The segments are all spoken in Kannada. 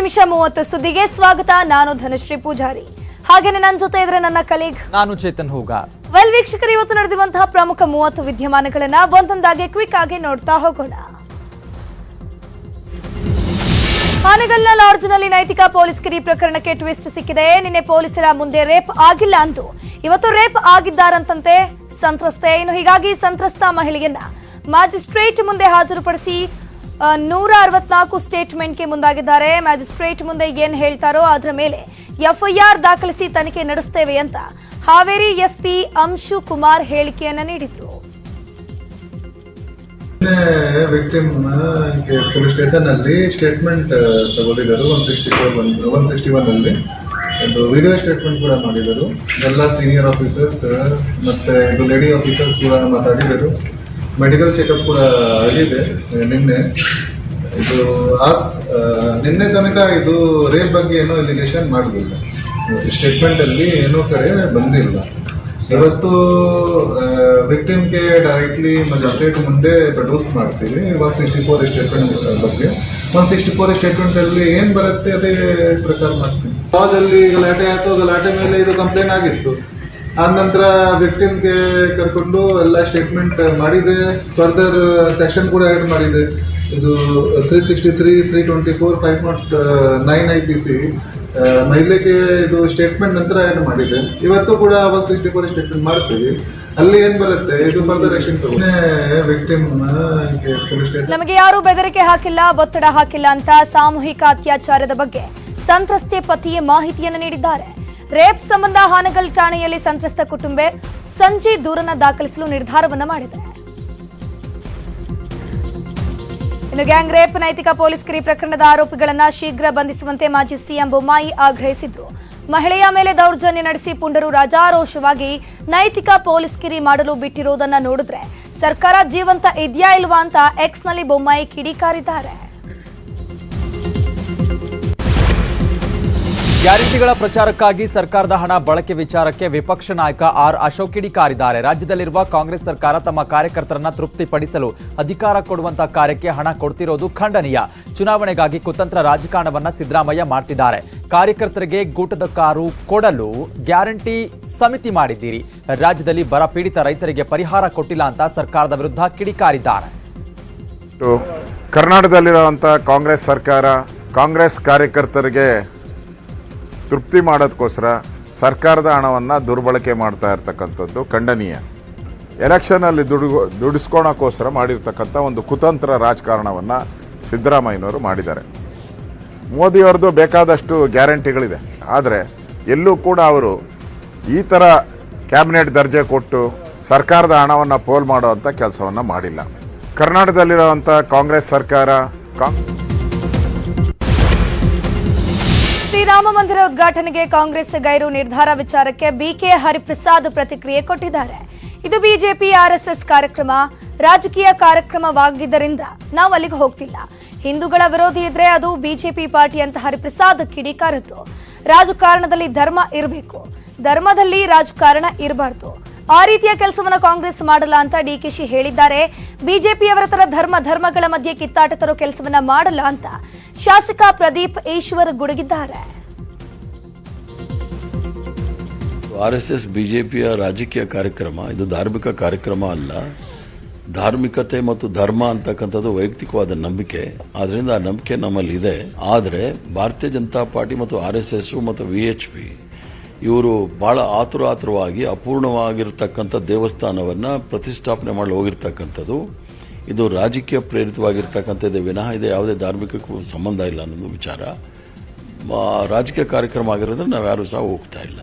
ನಿಮಿಷ ಮೂವತ್ತು ಸುದ್ದಿಗೆ ಸ್ವಾಗತ. ನಾನು ಧನಶ್ರೀ ಪೂಜಾರಿ. ಹಾಗೇನೆ ನನ್ನ ಜೊತೆ ಇದ್ರೆ ನನ್ನ ಕಲೀಗ್. ನಾನು ಚೇತನ್ ಹೋಗ. ವೆಲ್ ವೀಕ್ಷಕರು ಇವತ್ತು ನಡೆದಿರುವಂತಹ ಪ್ರಮುಖ ಮೂವತ್ತು ವಿದ್ಯಮಾನಗಳನ್ನ ಒಂದೊಂದಾಗಿ ಕ್ವಿಕ್ ಆಗಿ ನೋಡ್ತಾ ಹೋಗೋಣ. ಹಾನಗಲ್ನ ಲಾಡ್ಜ್ನಲ್ಲಿ ನೈತಿಕ ಪೊಲೀಸ್ ಕಿರಿ ಪ್ರಕರಣಕ್ಕೆ ಟ್ವಿಸ್ಟ್ ಸಿಕ್ಕಿದೆ. ನಿನ್ನೆ ಪೊಲೀಸರ ಮುಂದೆ ರೇಪ್ ಆಗಿಲ್ಲ ಅಂದು. ಇವತ್ತು ರೇಪ್ ಆಗಿದ್ದಾರಂತಂತೆ ಸಂತ್ರಸ್ತೆ. ಇನ್ನು ಹೀಗಾಗಿ ಸಂತ್ರಸ್ತ ಮಹಿಳೆಯನ್ನ ಮ್ಯಾಜಿಸ್ಟ್ರೇಟ್ ಮುಂದೆ ಹಾಜರುಪಡಿಸಿ ನೂರ ಅರವತ್ನಾಲ್ಕು ಸ್ಟೇಟ್ಮೆಂಟ್ಗೆ ಮುಂದಾಗಿದ್ದಾರೆ. ಮ್ಯಾಜಿಸ್ಟ್ರೇಟ್ ಮುಂದೆ ಏನ್ ಹೇಳ್ತಾರೋ ಅದರ ಮೇಲೆ ಎಫ್ಐಆರ್ ದಾಖಲಿಸಿ ತನಿಖೆ ನಡೆಸ್ತೇವೆ ಅಂತ ಹಾವೇರಿ ಎಸ್ಪಿ ಅಂಶು ಕುಮಾರ್ ಹೇಳಿಕೆಯನ್ನ ನೀಡಿದ್ರು. ವಿಕ್ಟಿಮ್ ಪೊಲೀಸ್ ಸ್ಟೇಷನ್ ಅಲ್ಲಿ statement ತಗೊಂಡಿದ್ದರು. One sixty four one sixty one ಅಲ್ಲಿ ಒಂದು ವಿಡಿಯೋ ಸ್ಟೇಟ್ಮೆಂಟ್ ಕೂಡ ಮಾಡಿದರು ಎಲ್ಲ ಸೀನಿಯರ್ ಆಫೀಸರ್ಸ್ ಮತ್ತೆ ಲೇಡಿ ಆಫೀಸರ್ಸ್ ಕೂಡ ಮಾತಾಡಿದರು ಮೆಡಿಕಲ್ ಚೆಕಪ್ ಕೂಡ ಆಗಿದೆ. ನಿನ್ನೆ. ಇದು ನಿನ್ನೆ ತನಕ ಇದು ರೇಪ್ ಬಗ್ಗೆ ಏನೋ ಎಲಿಗೇಷನ್ ಮಾಡಲಿಲ್ಲ. ಸ್ಟೇಟ್ಮೆಂಟ್ ಅಲ್ಲಿ ಏನೋ ಕಡೆ ಬಂದಿಲ್ಲ. ಇವತ್ತು ವಿಕ್ಟಿಮ್ಗೆ ಡೈರೆಕ್ಟ್ಲಿ ಮ್ಯಾಜಿಸ್ಟ್ರೇಟ್ ಮುಂದೆ ಪ್ರೊಡ್ಯೂಸ್ ಮಾಡ್ತೀವಿ. ಒನ್ ಸಿಕ್ಸ್ಟಿ ಫೋರ್ ಸ್ಟೇಟ್ಮೆಂಟ್ ಬಗ್ಗೆ. ಒನ್ ಸಿಕ್ಸ್ಟಿ ಫೋರ್ ಸ್ಟೇಟ್ಮೆಂಟ್ ಅಲ್ಲಿ ಏನ್ ಬರುತ್ತೆ ಅದೇ ಪ್ರಕಾರ ಮಾಡ್ತೀವಿ. ಅಲ್ಲಿ ಗಲಾಟೆ ಆಯಿತು, ಗಲಾಟೆ ಮೇಲೆ ಇದು ಕಂಪ್ಲೇಂಟ್ ಆಗಿತ್ತು. ಆದ ನಂತರ ವಿಕ್ಟಿಮ್ಗೆ ಕರ್ಕೊಂಡು ಎಲ್ಲ ಸ್ಟೇಟ್ಮೆಂಟ್ ಮಾಡಿದೆ. ಫರ್ದರ್ ಸೆಕ್ಷನ್ ಕೂಡ ಆ್ಯಡ್ ಮಾಡಿದೆ. ಇದು three sixty three three twenty four five naught nine I P C ಮಹಿಳೆಗೆ ಇದು ಸ್ಟೇಟ್ಮೆಂಟ್ ನಂತರ ಆ್ಯಡ್ ಮಾಡಿದೆ. ಇವತ್ತು ಕೂಡ ಒನ್ ಸಿಕ್ಸ್ಟಿ ಫೋರ್ ಸ್ಟೇಟ್ಮೆಂಟ್ ಮಾಡ್ತೀವಿ. ಅಲ್ಲಿ ಏನ್ ಬರುತ್ತೆ? ಇದು ಫರ್ದರ್ ಆಕ್ಷನ್ ತಗೊಂಡೆ ವಿಕ್ಟಿಮ್ ನಮಗೆ ಯಾರು ಬೆದರಿಕೆ ಹಾಕಿಲ್ಲ ಒತ್ತಡ ಹಾಕಿಲ್ಲ ಅಂತ ಸಾಮೂಹಿಕ ಅತ್ಯಾಚಾರದ ಬಗ್ಗೆ. ಸಂತ್ರಸ್ತೆ ಪತಿಯೇ ಮಾಹಿತಿಯನ್ನು ನೀಡಿದ್ದಾರೆ. ರೇಪ್ ಸಂಬಂಧ ಹಾನಗಲ್ ಠಾಣೆಯಲ್ಲಿ ಸಂತ್ರಸ್ತ ಕುಟುಂಬ ಸಂಜೆ ದೂರನ್ನು ದಾಖಲಿಸಲು ನಿರ್ಧಾರವನ್ನು ಮಾಡಿದೆ. ಇನ್ನು ಗ್ಯಾಂಗ್ ರೇಪ್ ನೈತಿಕ ಪೊಲೀಸ್ ಕಿರಿ ಪ್ರಕರಣದ ಆರೋಪಿಗಳನ್ನು ಶೀಘ್ರ ಬಂಧಿಸುವಂತೆ ಮಾಜಿ ಸಿಎಂ ಬೊಮ್ಮಾಯಿ ಆಗ್ರಹಿಸಿದ್ರು. ಮಹಿಳೆಯ ಮೇಲೆ ದೌರ್ಜನ್ಯ ನಡೆಸಿ ಪುಂಡರು ರಾಜಾರೋಷವಾಗಿ ನೈತಿಕ ಪೊಲೀಸ್ ಕಿರಿ ಮಾಡಲು ಬಿಟ್ಟಿರುವುದನ್ನು ನೋಡಿದ್ರೆ ಸರ್ಕಾರ ಜೀವಂತ ಇದೆಯಾ ಇಲ್ವಾ ಅಂತ ಎಕ್ಸ್ನಲ್ಲಿ ಬೊಮ್ಮಾಯಿ ಕಿಡಿಕಾರಿದ್ದಾರೆ. ಗ್ಯಾರಂಟಿಗಳ ಪ್ರಚಾರಕ್ಕಾಗಿ ಸರ್ಕಾರದ ಹಣ ಬಳಕೆ ವಿಚಾರಕ್ಕೆ ವಿಪಕ್ಷ ನಾಯಕ ಆರ್ ಅಶೋಕ್ ಕಿಡಿಕಾರಿದ್ದಾರೆ. ರಾಜ್ಯದಲ್ಲಿರುವ ಕಾಂಗ್ರೆಸ್ ಸರ್ಕಾರ ತಮ್ಮ ಕಾರ್ಯಕರ್ತರನ್ನ ತೃಪ್ತಿಪಡಿಸಲು ಅಧಿಕಾರ ಕೊಡುವಂತಹ ಕಾರ್ಯಕ್ಕೆ ಹಣ ಕೊಡ್ತಿರೋದು ಖಂಡನೀಯ. ಚುನಾವಣೆಗಾಗಿ ಕುತಂತ್ರ ರಾಜಕಾರಣವನ್ನ ಸಿದ್ದರಾಮಯ್ಯ ಮಾಡ್ತಿದ್ದಾರೆ. ಕಾರ್ಯಕರ್ತರಿಗೆ ಗೂಟದ ಕಾರು ಕೊಡಲು ಗ್ಯಾರಂಟಿ ಸಮಿತಿ ಮಾಡಿದ್ದೀರಿ. ರಾಜ್ಯದಲ್ಲಿ ಬರ ಪೀಡಿತ ರೈತರಿಗೆ ಪರಿಹಾರ ಕೊಟ್ಟಿಲ್ಲ ಅಂತ ಸರ್ಕಾರದ ವಿರುದ್ಧ ಕಿಡಿಕಾರಿದ್ದಾರೆ. ಕಾರಿದ್ದಾರೆ ಕರ್ನಾಟಕದಲ್ಲಿರುವಂಥ ಕಾಂಗ್ರೆಸ್ ಸರ್ಕಾರ ಕಾಂಗ್ರೆಸ್ ಕಾರ್ಯಕರ್ತರಿಗೆ ತೃಪ್ತಿ ಮಾಡೋದಕ್ಕೋಸ್ಕರ ಸರ್ಕಾರದ ಹಣವನ್ನು ದುರ್ಬಳಕೆ ಮಾಡ್ತಾ ಇರ್ತಕ್ಕಂಥದ್ದು ಖಂಡನೀಯ. ಎಲೆಕ್ಷನಲ್ಲಿ ದುಡ್ ದುಡಿಸ್ಕೊಳಕ್ಕೋಸ್ಕರ ಮಾಡಿರ್ತಕ್ಕಂಥ ಒಂದು ಕುತಂತ್ರ ರಾಜಕಾರಣವನ್ನು ಸಿದ್ದರಾಮಯ್ಯನವರು ಮಾಡಿದ್ದಾರೆ. ಮೋದಿಯವ್ರದ್ದು ಬೇಕಾದಷ್ಟು ಗ್ಯಾರಂಟಿಗಳಿದೆ. ಆದರೆ ಎಲ್ಲೂ ಕೂಡ ಅವರು ಈ ಥರ ಕ್ಯಾಬಿನೆಟ್ ದರ್ಜೆ ಕೊಟ್ಟು ಸರ್ಕಾರದ ಹಣವನ್ನು ಪೋಲ್ ಮಾಡುವಂಥ ಕೆಲಸವನ್ನು ಮಾಡಿಲ್ಲ. ಕರ್ನಾಟಕದಲ್ಲಿರುವಂಥ ಕಾಂಗ್ರೆಸ್ ಸರ್ಕಾರ ಕಾಂಗ್ ಶ್ರೀರಾಮ ಮಂದಿರ ಉದ್ಘಾಟನೆಗೆ ಕಾಂಗ್ರೆಸ್ ಗೈರು ನಿರ್ಧಾರ ವಿಚಾರಕ್ಕೆ ಬಿಕೆ ಹರಿಪ್ರಸಾದ್ ಪ್ರತಿಕ್ರಿಯೆ ಕೊಟ್ಟಿದ್ದಾರೆ. ಇದು ಬಿಜೆಪಿ ಆರ್ಎಸ್ಎಸ್ ಕಾರ್ಯಕ್ರಮ. ರಾಜಕೀಯ ಕಾರ್ಯಕ್ರಮವಾಗಿದ್ದರಿಂದ ನಾವು ಅಲ್ಲಿಗೆ ಹೋಗ್ತಿಲ್ಲ. ಹಿಂದೂಗಳ ವಿರೋಧಿ ಇದ್ರೆ ಅದು ಬಿಜೆಪಿ ಪಾರ್ಟಿ ಅಂತ ಹರಿಪ್ರಸಾದ್ ಕಿಡಿಕಾರಿದ್ರು. ರಾಜಕಾರಣದಲ್ಲಿ ಧರ್ಮ ಇರಬೇಕು. ಧರ್ಮದಲ್ಲಿ ರಾಜಕಾರಣ ಇರಬಾರ್ದು. ಆ ರೀತಿಯ ಕೆಲಸವನ್ನು ಕಾಂಗ್ರೆಸ್ ಮಾಡಲ್ಲ ಅಂತ ಡಿಕೆಶಿ ಹೇಳಿದ್ದಾರೆ. ಬಿಜೆಪಿಯವರ ತರ ಧರ್ಮ ಧರ್ಮಗಳ ಮಧ್ಯೆ ಕಿತ್ತಾಟ ತರೋ ಕೆಲಸವನ್ನ ಮಾಡಲ್ಲ ಅಂತ ಶಾಸಕ ಪ್ರದೀಪ್ ಈಶ್ವರ್ ಗುಡುಗಿದ್ದಾರೆ. ಆರ್ ಎಸ್ ಎಸ್, ಬಿಜೆಪಿಯ ರಾಜಕೀಯ ಕಾರ್ಯಕ್ರಮ, ಇದು ಧಾರ್ಮಿಕ ಕಾರ್ಯಕ್ರಮ ಅಲ್ಲ. ಧಾರ್ಮಿಕತೆ ಮತ್ತು ಧರ್ಮ ಅಂತಕ್ಕಂಥದ್ದು ವೈಯಕ್ತಿಕವಾದ ನಂಬಿಕೆ. ಆದ್ದರಿಂದ ಆ ನಂಬಿಕೆ ನಮ್ಮಲ್ಲಿ ಇದೆ. ಆದರೆ ಭಾರತೀಯ ಜನತಾ ಪಾರ್ಟಿ ಮತ್ತು ಆರ್ ಎಸ್ ಎಸ್ ಮತ್ತು ವಿ ಎಚ್ ಪಿ, ಇವರು ಬಹಳ ಆತುರ ಆತುರವಾಗಿ ಅಪೂರ್ಣವಾಗಿರ್ತಕ್ಕಂಥ ದೇವಸ್ಥಾನವನ್ನು ಪ್ರತಿಷ್ಠಾಪನೆ ಮಾಡಲು ಹೋಗಿರ್ತಕ್ಕಂಥದ್ದು. ಇದು ರಾಜಕೀಯ ಪ್ರೇರಿತವಾಗಿರ್ತಕ್ಕಂಥದ್ದು, ವಿನಃ ಇದೆ, ಯಾವುದೇ ಧಾರ್ಮಿಕಕ್ಕೂ ಸಂಬಂಧ ಇಲ್ಲ ಅನ್ನೋದು ವಿಚಾರ. ರಾಜಕೀಯ ಕಾರ್ಯಕ್ರಮ ಆಗಿರೋದ್ರೆ ನಾವು ಯಾರು ಸಹ ಹೋಗ್ತಾ ಇಲ್ಲ.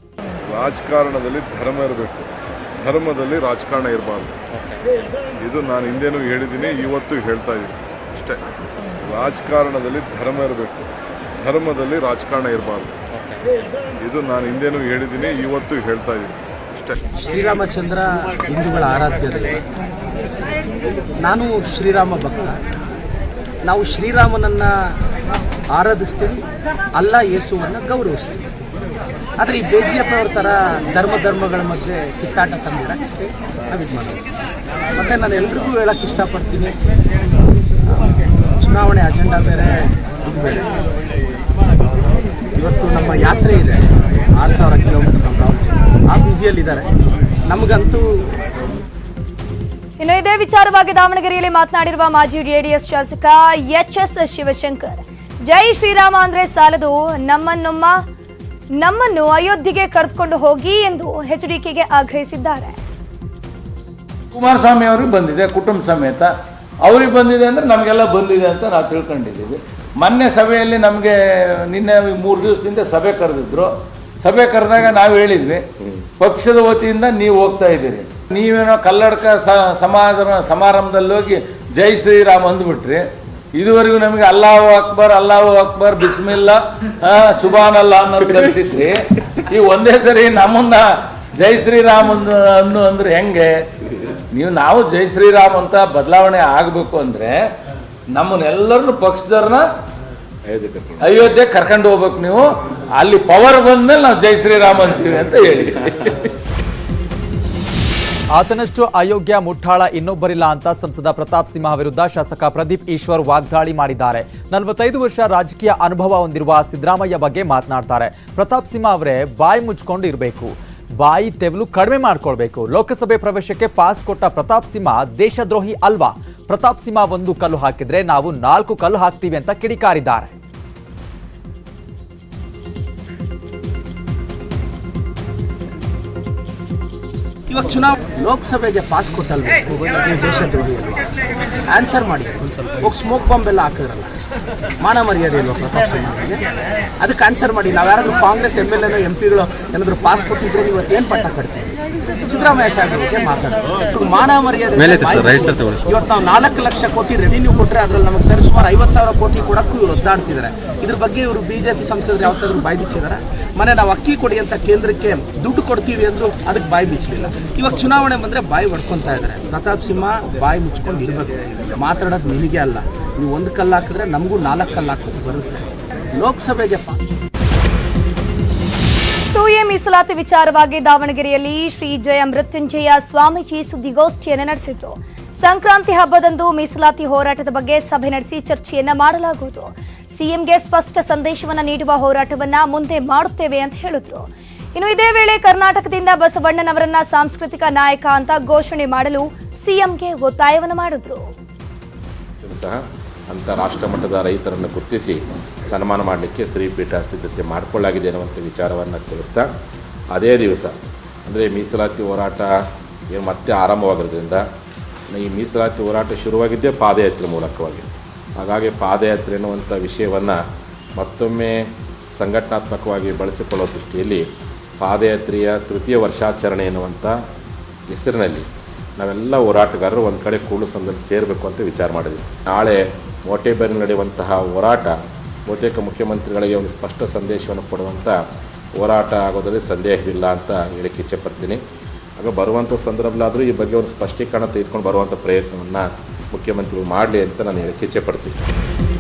ರಾಜಕಾರಣದಲ್ಲಿ ಧರ್ಮ ಇರಬೇಕು. ಧರ್ಮದಲ್ಲಿ ರಾಜಕಾರಣ ಇರಬಾರ್ದು. ಇದು ನಾನು ಹಿಂದೇನೂ ಹೇಳಿದ್ದೀನಿ, ಇವತ್ತು ಹೇಳ್ತಾ ಇದ್ದೀನಿ. ಅಷ್ಟೇ. ರಾಜಕಾರಣದಲ್ಲಿ ಧರ್ಮ ಇರಬೇಕು. ಧರ್ಮದಲ್ಲಿ ರಾಜಕಾರಣ ಇರಬಾರ್ದು. ಇದು ನಾನು ಹಿಂದೇನೂ ಹೇಳಿದ್ದೀನಿ, ಇವತ್ತು ಹೇಳ್ತಾ ಇದ್ದೀನಿ. ಅಷ್ಟೇ. ಶ್ರೀರಾಮಚಂದ್ರ ಹಿಂದೂಗಳ ಆರಾಧ್ಯ ನಾನು ಶ್ರೀರಾಮ ಭಕ್ತ. ನಾವು ಶ್ರೀರಾಮನನ್ನು ಆರಾಧಿಸ್ತೀವಿ, ಅಲ್ಲ ಯೇಸುವನ್ನು ಗೌರವಿಸ್ತೀವಿ. ಆದರೆ ಈ ಬೇಜಿಯಪ್ಪನವ್ರ ಥರ ಧರ್ಮ ಧರ್ಮಗಳ ಮಧ್ಯೆ ಕಿತ್ತಾಟ ತಂದಿಡಕ್ಕೆ ನಾವು ಇದು ಮಾಡೋದು. ಮತ್ತು ನಾನು ಎಲ್ರಿಗೂ ಹೇಳಕ್ಕೆ ಇಷ್ಟಪಡ್ತೀನಿ, ಚುನಾವಣೆ ಅಜೆಂಡಾ ಬೇರೆ, ಇದು ಬೇರೆ. ಇವತ್ತು ನಮ್ಮ ಯಾತ್ರೆ ಇದೆ, ಆರು ಸಾವಿರ ಕಿಲೋಮೀಟರ್ ನಮ್ಮ ರಾಹುಲ್ ಜಿ. ಆ ಬ್ಯುಸಿಯಲ್ಲಿದ್ದಾರೆ ನಮಗಂತೂ ಇನ್ನು ಇದೇ ವಿಚಾರವಾಗಿ ದಾವಣಗೆರೆಯಲ್ಲಿ ಮಾತನಾಡಿರುವ ಮಾಜಿ ಜೆಡಿಎಸ್ ಶಾಸಕ ಎಚ್ ಎಸ್ ಶಿವಶಂಕರ್. ಜೈ ಶ್ರೀರಾಮ ಅಂದ್ರೆ ಸಾಲದು ನಮ್ಮನ್ನೊಮ್ಮ ನಮ್ಮನ್ನು ಅಯೋಧ್ಯೆಗೆ ಕರೆದುಕೊಂಡು ಹೋಗಿ ಎಂದು ಎಚ್ಡಿಕೆಗೆ ಆಗ್ರಹಿಸಿದ್ದಾರೆ. ಕುಮಾರಸ್ವಾಮಿ ಅವ್ರಿಗೆ ಬಂದಿದೆ, ಕುಟುಂಬ ಸಮೇತ. ಅವ್ರಿಗೆ ಬಂದಿದೆ ಅಂದ್ರೆ ನಮಗೆಲ್ಲ ಬಂದಿದೆ ಅಂತ ನಾವು ತಿಳ್ಕೊಂಡಿದ್ದೀವಿ. ಮೊನ್ನೆ ಸಭೆಯಲ್ಲಿ ನಮಗೆ ನಿನ್ನೆ ಮೂರು ದಿವಸದಿಂದ ಸಭೆ ಕರೆದಿದ್ರು. ಸಭೆ ಕರೆದಾಗ ನಾವು ಹೇಳಿದ್ವಿ, ಪಕ್ಷದ ವತಿಯಿಂದ ನೀವು ಹೋಗ್ತಾ ಇದ್ದೀರಿ. ನೀವೇನೋ ಕಲ್ಲಡ್ಕ ಸಮಾಜ ಸಮಾರಂಭದಲ್ಲಿ ಹೋಗಿ ಜೈ ಶ್ರೀರಾಮ್ ಅಂದ್ಬಿಟ್ರಿ. ಇದುವರೆಗೂ ನಮಗೆ ಅಲ್ಲಾಹು ಅಕ್ಬರ್ ಅಲ್ಲಾಹು ಅಕ್ಬರ್, ಬಿಸ್ಮಿಲ್ಲಾ ಸುಬಾನ್ ಅಲ್ಲಾ ಅನ್ನೋದು ಕಲಿಸಿದ್ರಿ ಈ ಒಂದೇ ಸರಿ ನಮ್ಮನ್ನ ಜೈ ಶ್ರೀರಾಮ್ ಅನ್ನು ಅಂದ್ರೆ ಹೆಂಗೆ? ನೀವು ನಾವು ಜೈ ಶ್ರೀರಾಮ್ ಅಂತ ಬದಲಾವಣೆ ಆಗಬೇಕು ಅಂದ್ರೆ ನಮ್ಮನ್ನೆಲ್ಲರನ್ನು ಪಕ್ಷದವ್ರನ್ನ ಅಯೋಧ್ಯೆ ಕರ್ಕೊಂಡು ಹೋಗ್ಬೇಕು ನೀವು. ಅಲ್ಲಿ ಪವರ್ ಬಂದ್ಮೇಲೆ ನಾವು ಜೈ ಶ್ರೀರಾಮ್ ಅಂತೀವಿ ಅಂತ ಹೇಳಿ. ಆತನಷ್ಟು ಅಯೋಗ್ಯ ಮುಠಾಳ ಇನ್ನೊಬ್ಬರಿಲ್ಲ ಅಂತ ಸಂಸದ ಪ್ರತಾಪ್ ಸಿಂಹ ವಿರುದ್ಧ ಶಾಸಕ ಪ್ರದೀಪ್ ಈಶ್ವರ್ ವಾಗ್ದಾಳಿ ಮಾಡಿದ್ದಾರೆ. ನಲವತ್ತೈದು ವರ್ಷ ರಾಜಕೀಯ ಅನುಭವ ಹೊಂದಿರುವ ಸಿದ್ದರಾಮಯ್ಯ ಬಗ್ಗೆ ಮಾತನಾಡ್ತಾರೆ. ಪ್ರತಾಪ್ ಸಿಂಹ ಅವರೇ ಬಾಯಿ ಮುಚ್ಕೊಂಡು ಇರಬೇಕು ಬಾಯಿ ತೆವಲು ಕಡಿಮೆ ಮಾಡ್ಕೊಳ್ಬೇಕು. ಲೋಕಸಭೆ ಪ್ರವೇಶಕ್ಕೆ ಪಾಸ್ ಕೊಟ್ಟ ಪ್ರತಾಪ್ ಸಿಂಹ ದೇಶದ್ರೋಹಿ ಅಲ್ವಾ? ಪ್ರತಾಪ್ ಸಿಂಹ ಒಂದು ಕಲ್ಲು ಹಾಕಿದ್ರೆ ನಾವು ನಾಲ್ಕು ಕಲ್ಲು ಹಾಕ್ತೀವಿ ಅಂತ ಕಿಡಿಕಾರಿದ್ದಾರೆ. ಇವಾಗ ಚುನಾವಣೆ ಲೋಕಸಭೆಗೆ ಪಾಸ್ ಕೊಟ್ಟಲ್ಬೇಕು ನೀವು ದೇಶದ್ರೋಹಿ ಅಲ್ವಾ ಆನ್ಸರ್ ಮಾಡಿ. ಹೋಗಿ ಸ್ಮೋಕ್ ಬಾಂಬ್ ಎಲ್ಲ ಹಾಕಿದ್ರಲ್ಲ. ಮಾನ ಮರ್ಯಾದೆ ಇಲ್ವಾ ಪ್ರತಾಪ್ ಸಿಂಹ ಅದಕ್ಕೆ ಆನ್ಸರ್ ಮಾಡಿ. ನಾವು ಯಾರಾದರೂ ಕಾಂಗ್ರೆಸ್ ಎಂ ಎಲ್ ಎನೋ ಎಂ ಪಿಗಳು ಏನಾದರೂ ಪಾಸ್ ಕೊಟ್ಟಿದ್ರೆ ನೀವು ಇವತ್ತೇನು ಪಟ್ಟ ಕಟ್ತೀವಿ ಸಿದ್ದರಾಮಯ್ಯ ಸಾಹೇಬ್ ಬಗ್ಗೆ ಮಾತಾಡೋದು ಮಾನ ಮರ್ಯಾದೆ ಇವತ್ತು ನಾವು ನಾಲ್ಕು ಲಕ್ಷ ಕೋಟಿ ರೆವಿನ್ಯೂ ಕೊಟ್ಟರೆ ಅದ್ರಲ್ಲಿ ನಮಗೆ ಸರಿ ಸುಮಾರು ಐವತ್ತು ಸಾವಿರ ಕೋಟಿ ಕೊಡಕ್ಕೂ ಇವರು ಒದ್ದಾಡ್ತಿದ್ದಾರೆ ಇದ್ರ ಬಗ್ಗೆ ಇವರು ಬಿಜೆಪಿ ಸಂಸದರು ಯಾವತ್ತಾದ್ರೂ ಬಾಯಿ ಬಿಚ್ಚಿದ್ದಾರೆ ಮನೆ ನಾವು ಅಕ್ಕಿ ಕೊಡಿ ಅಂತ ಕೇಂದ್ರಕ್ಕೆ ದುಡ್ಡು ಕೊಡ್ತೀವಿ ಅಂದ್ರು ಅದಕ್ಕೆ ಬಾಯಿ ಬಿಚ್ಚಲಿಲ್ಲ. ಇವಾಗ ಚುನಾವಣೆ ಬಂದರೆ ಬಾಯಿ ಹೊಡ್ಕೊತಾ ಇದ್ದಾರೆ ಪ್ರತಾಪ್ ಸಿಂಹ ಬಾಯಿ ಮುಚ್ಕೊಂಡು ಇರಬೇಕು. ಮಾತಾಡೋದು ನಿನಗೆ ಅಲ್ಲ. ನೀವು ಒಂದು ಕಲ್ಲು ಹಾಕಿದ್ರೆ ನಮಗೂ ನಾಲ್ಕು ಕಲ್ಲು ಹಾಕೋದು ಬರುತ್ತೆ. ಲೋಕಸಭೆಗೆ ಟೂ ಎ ಮೀಸಲಾತಿ ವಿಚಾರವಾಗಿ ದಾವಣಗೆರೆಯಲ್ಲಿ ಶ್ರೀ ಜಯ ಮೃತ್ಯುಂಜಯ ಸ್ವಾಮೀಜಿ ಸುದ್ದಿಗೋಷ್ಠಿಯನ್ನು ನಡೆಸಿದರು. ಸಂಕ್ರಾಂತಿ ಹಬ್ಬದಂದು ಮೀಸಲಾತಿ ಹೋರಾಟದ ಬಗ್ಗೆ ಸಭೆ ನಡೆಸಿ ಚರ್ಚೆಯನ್ನ ಮಾಡಲಾಗುವುದು. ಸಿಎಂಗೆ ಸ್ಪಷ್ಟ ಸಂದೇಶವನ್ನ ನೀಡುವ ಹೋರಾಟವನ್ನ ಮುಂದೆ ಮಾಡುತ್ತೇವೆ ಅಂತ ಹೇಳಿದ್ರು. ಇನ್ನು ಇದೇ ವೇಳೆ ಕರ್ನಾಟಕದಿಂದ ಬಸವಣ್ಣನವರನ್ನ ಸಾಂಸ್ಕೃತಿಕ ನಾಯಕ ಅಂತ ಘೋಷಣೆ ಮಾಡಲು ಸಿಎಂಗೆ ಒತ್ತಾಯವನ್ನು ಮಾಡಿದ್ರು. ಸಹ ಅಂತಾರಾಷ್ಟ್ರ ಮಟ್ಟದ ರೈತರನ್ನು ಗುರುತಿಸಿ ಸನ್ಮಾನ ಮಾಡಲಿಕ್ಕೆ ಶ್ರೀಪೀಠ ಸಿದ್ಧತೆ ಮಾಡಿಕೊಳ್ಳಾಗಿದೆ ಅನ್ನುವಂಥ ವಿಚಾರವನ್ನು ತಿಳಿಸ್ತಾ ಅದೇ ದಿವಸ, ಅಂದರೆ ಮೀಸಲಾತಿ ಹೋರಾಟ ಏನು ಮತ್ತೆ ಆರಂಭವಾಗಿರೋದ್ರಿಂದ, ಈ ಮೀಸಲಾತಿ ಹೋರಾಟ ಶುರುವಾಗಿದ್ದೇ ಪಾದಯಾತ್ರೆ ಮೂಲಕವಾಗಿ. ಹಾಗಾಗಿ ಪಾದಯಾತ್ರೆ ಎನ್ನುವಂಥ ವಿಷಯವನ್ನು ಮತ್ತೊಮ್ಮೆ ಸಂಘಟನಾತ್ಮಕವಾಗಿ ಬಳಸಿಕೊಳ್ಳೋ ದೃಷ್ಟಿಯಲ್ಲಿ ಪಾದಯಾತ್ರೆಯ ತೃತೀಯ ವರ್ಷಾಚರಣೆ ಎನ್ನುವಂಥ ಹೆಸರಿನಲ್ಲಿ ನಾವೆಲ್ಲ ಹೋರಾಟಗಾರರು ಒಂದು ಕಡೆ ಕೂಡಲು ಸಂದಲ್ಲಿ ಸೇರಬೇಕು ಅಂತ ವಿಚಾರ ಮಾಡಿದ್ವಿ. ನಾಳೆ ಮೋಟೆಬೆಲ್ ನಡೆಯುವಂತಹ ಹೋರಾಟ, ಬಹುತೇಕ ಮುಖ್ಯಮಂತ್ರಿಗಳಿಗೆ ಒಂದು ಸ್ಪಷ್ಟ ಸಂದೇಶವನ್ನು ಕೊಡುವಂಥ ಹೋರಾಟ ಆಗೋದ್ರಲ್ಲಿ ಸಂದೇಹವಿಲ್ಲ ಅಂತ ಹೇಳಕ್ಕೆ ಇಚ್ಛೆಪಡ್ತೀನಿ ಆಗ ಬರುವಂಥ ಸಂದರ್ಭದಲ್ಲಾದರೂ ಈ ಬಗ್ಗೆ ಒಂದು ಸ್ಪಷ್ಟೀಕರಣ ತೆಗೆದುಕೊಂಡು ಬರುವಂಥ ಪ್ರಯತ್ನವನ್ನು ಮುಖ್ಯಮಂತ್ರಿಗಳು ಮಾಡಲಿ ಅಂತ ನಾನು ಹೇಳಕ್ಕೆ ಇಚ್ಛೆಪಡ್ತೀನಿ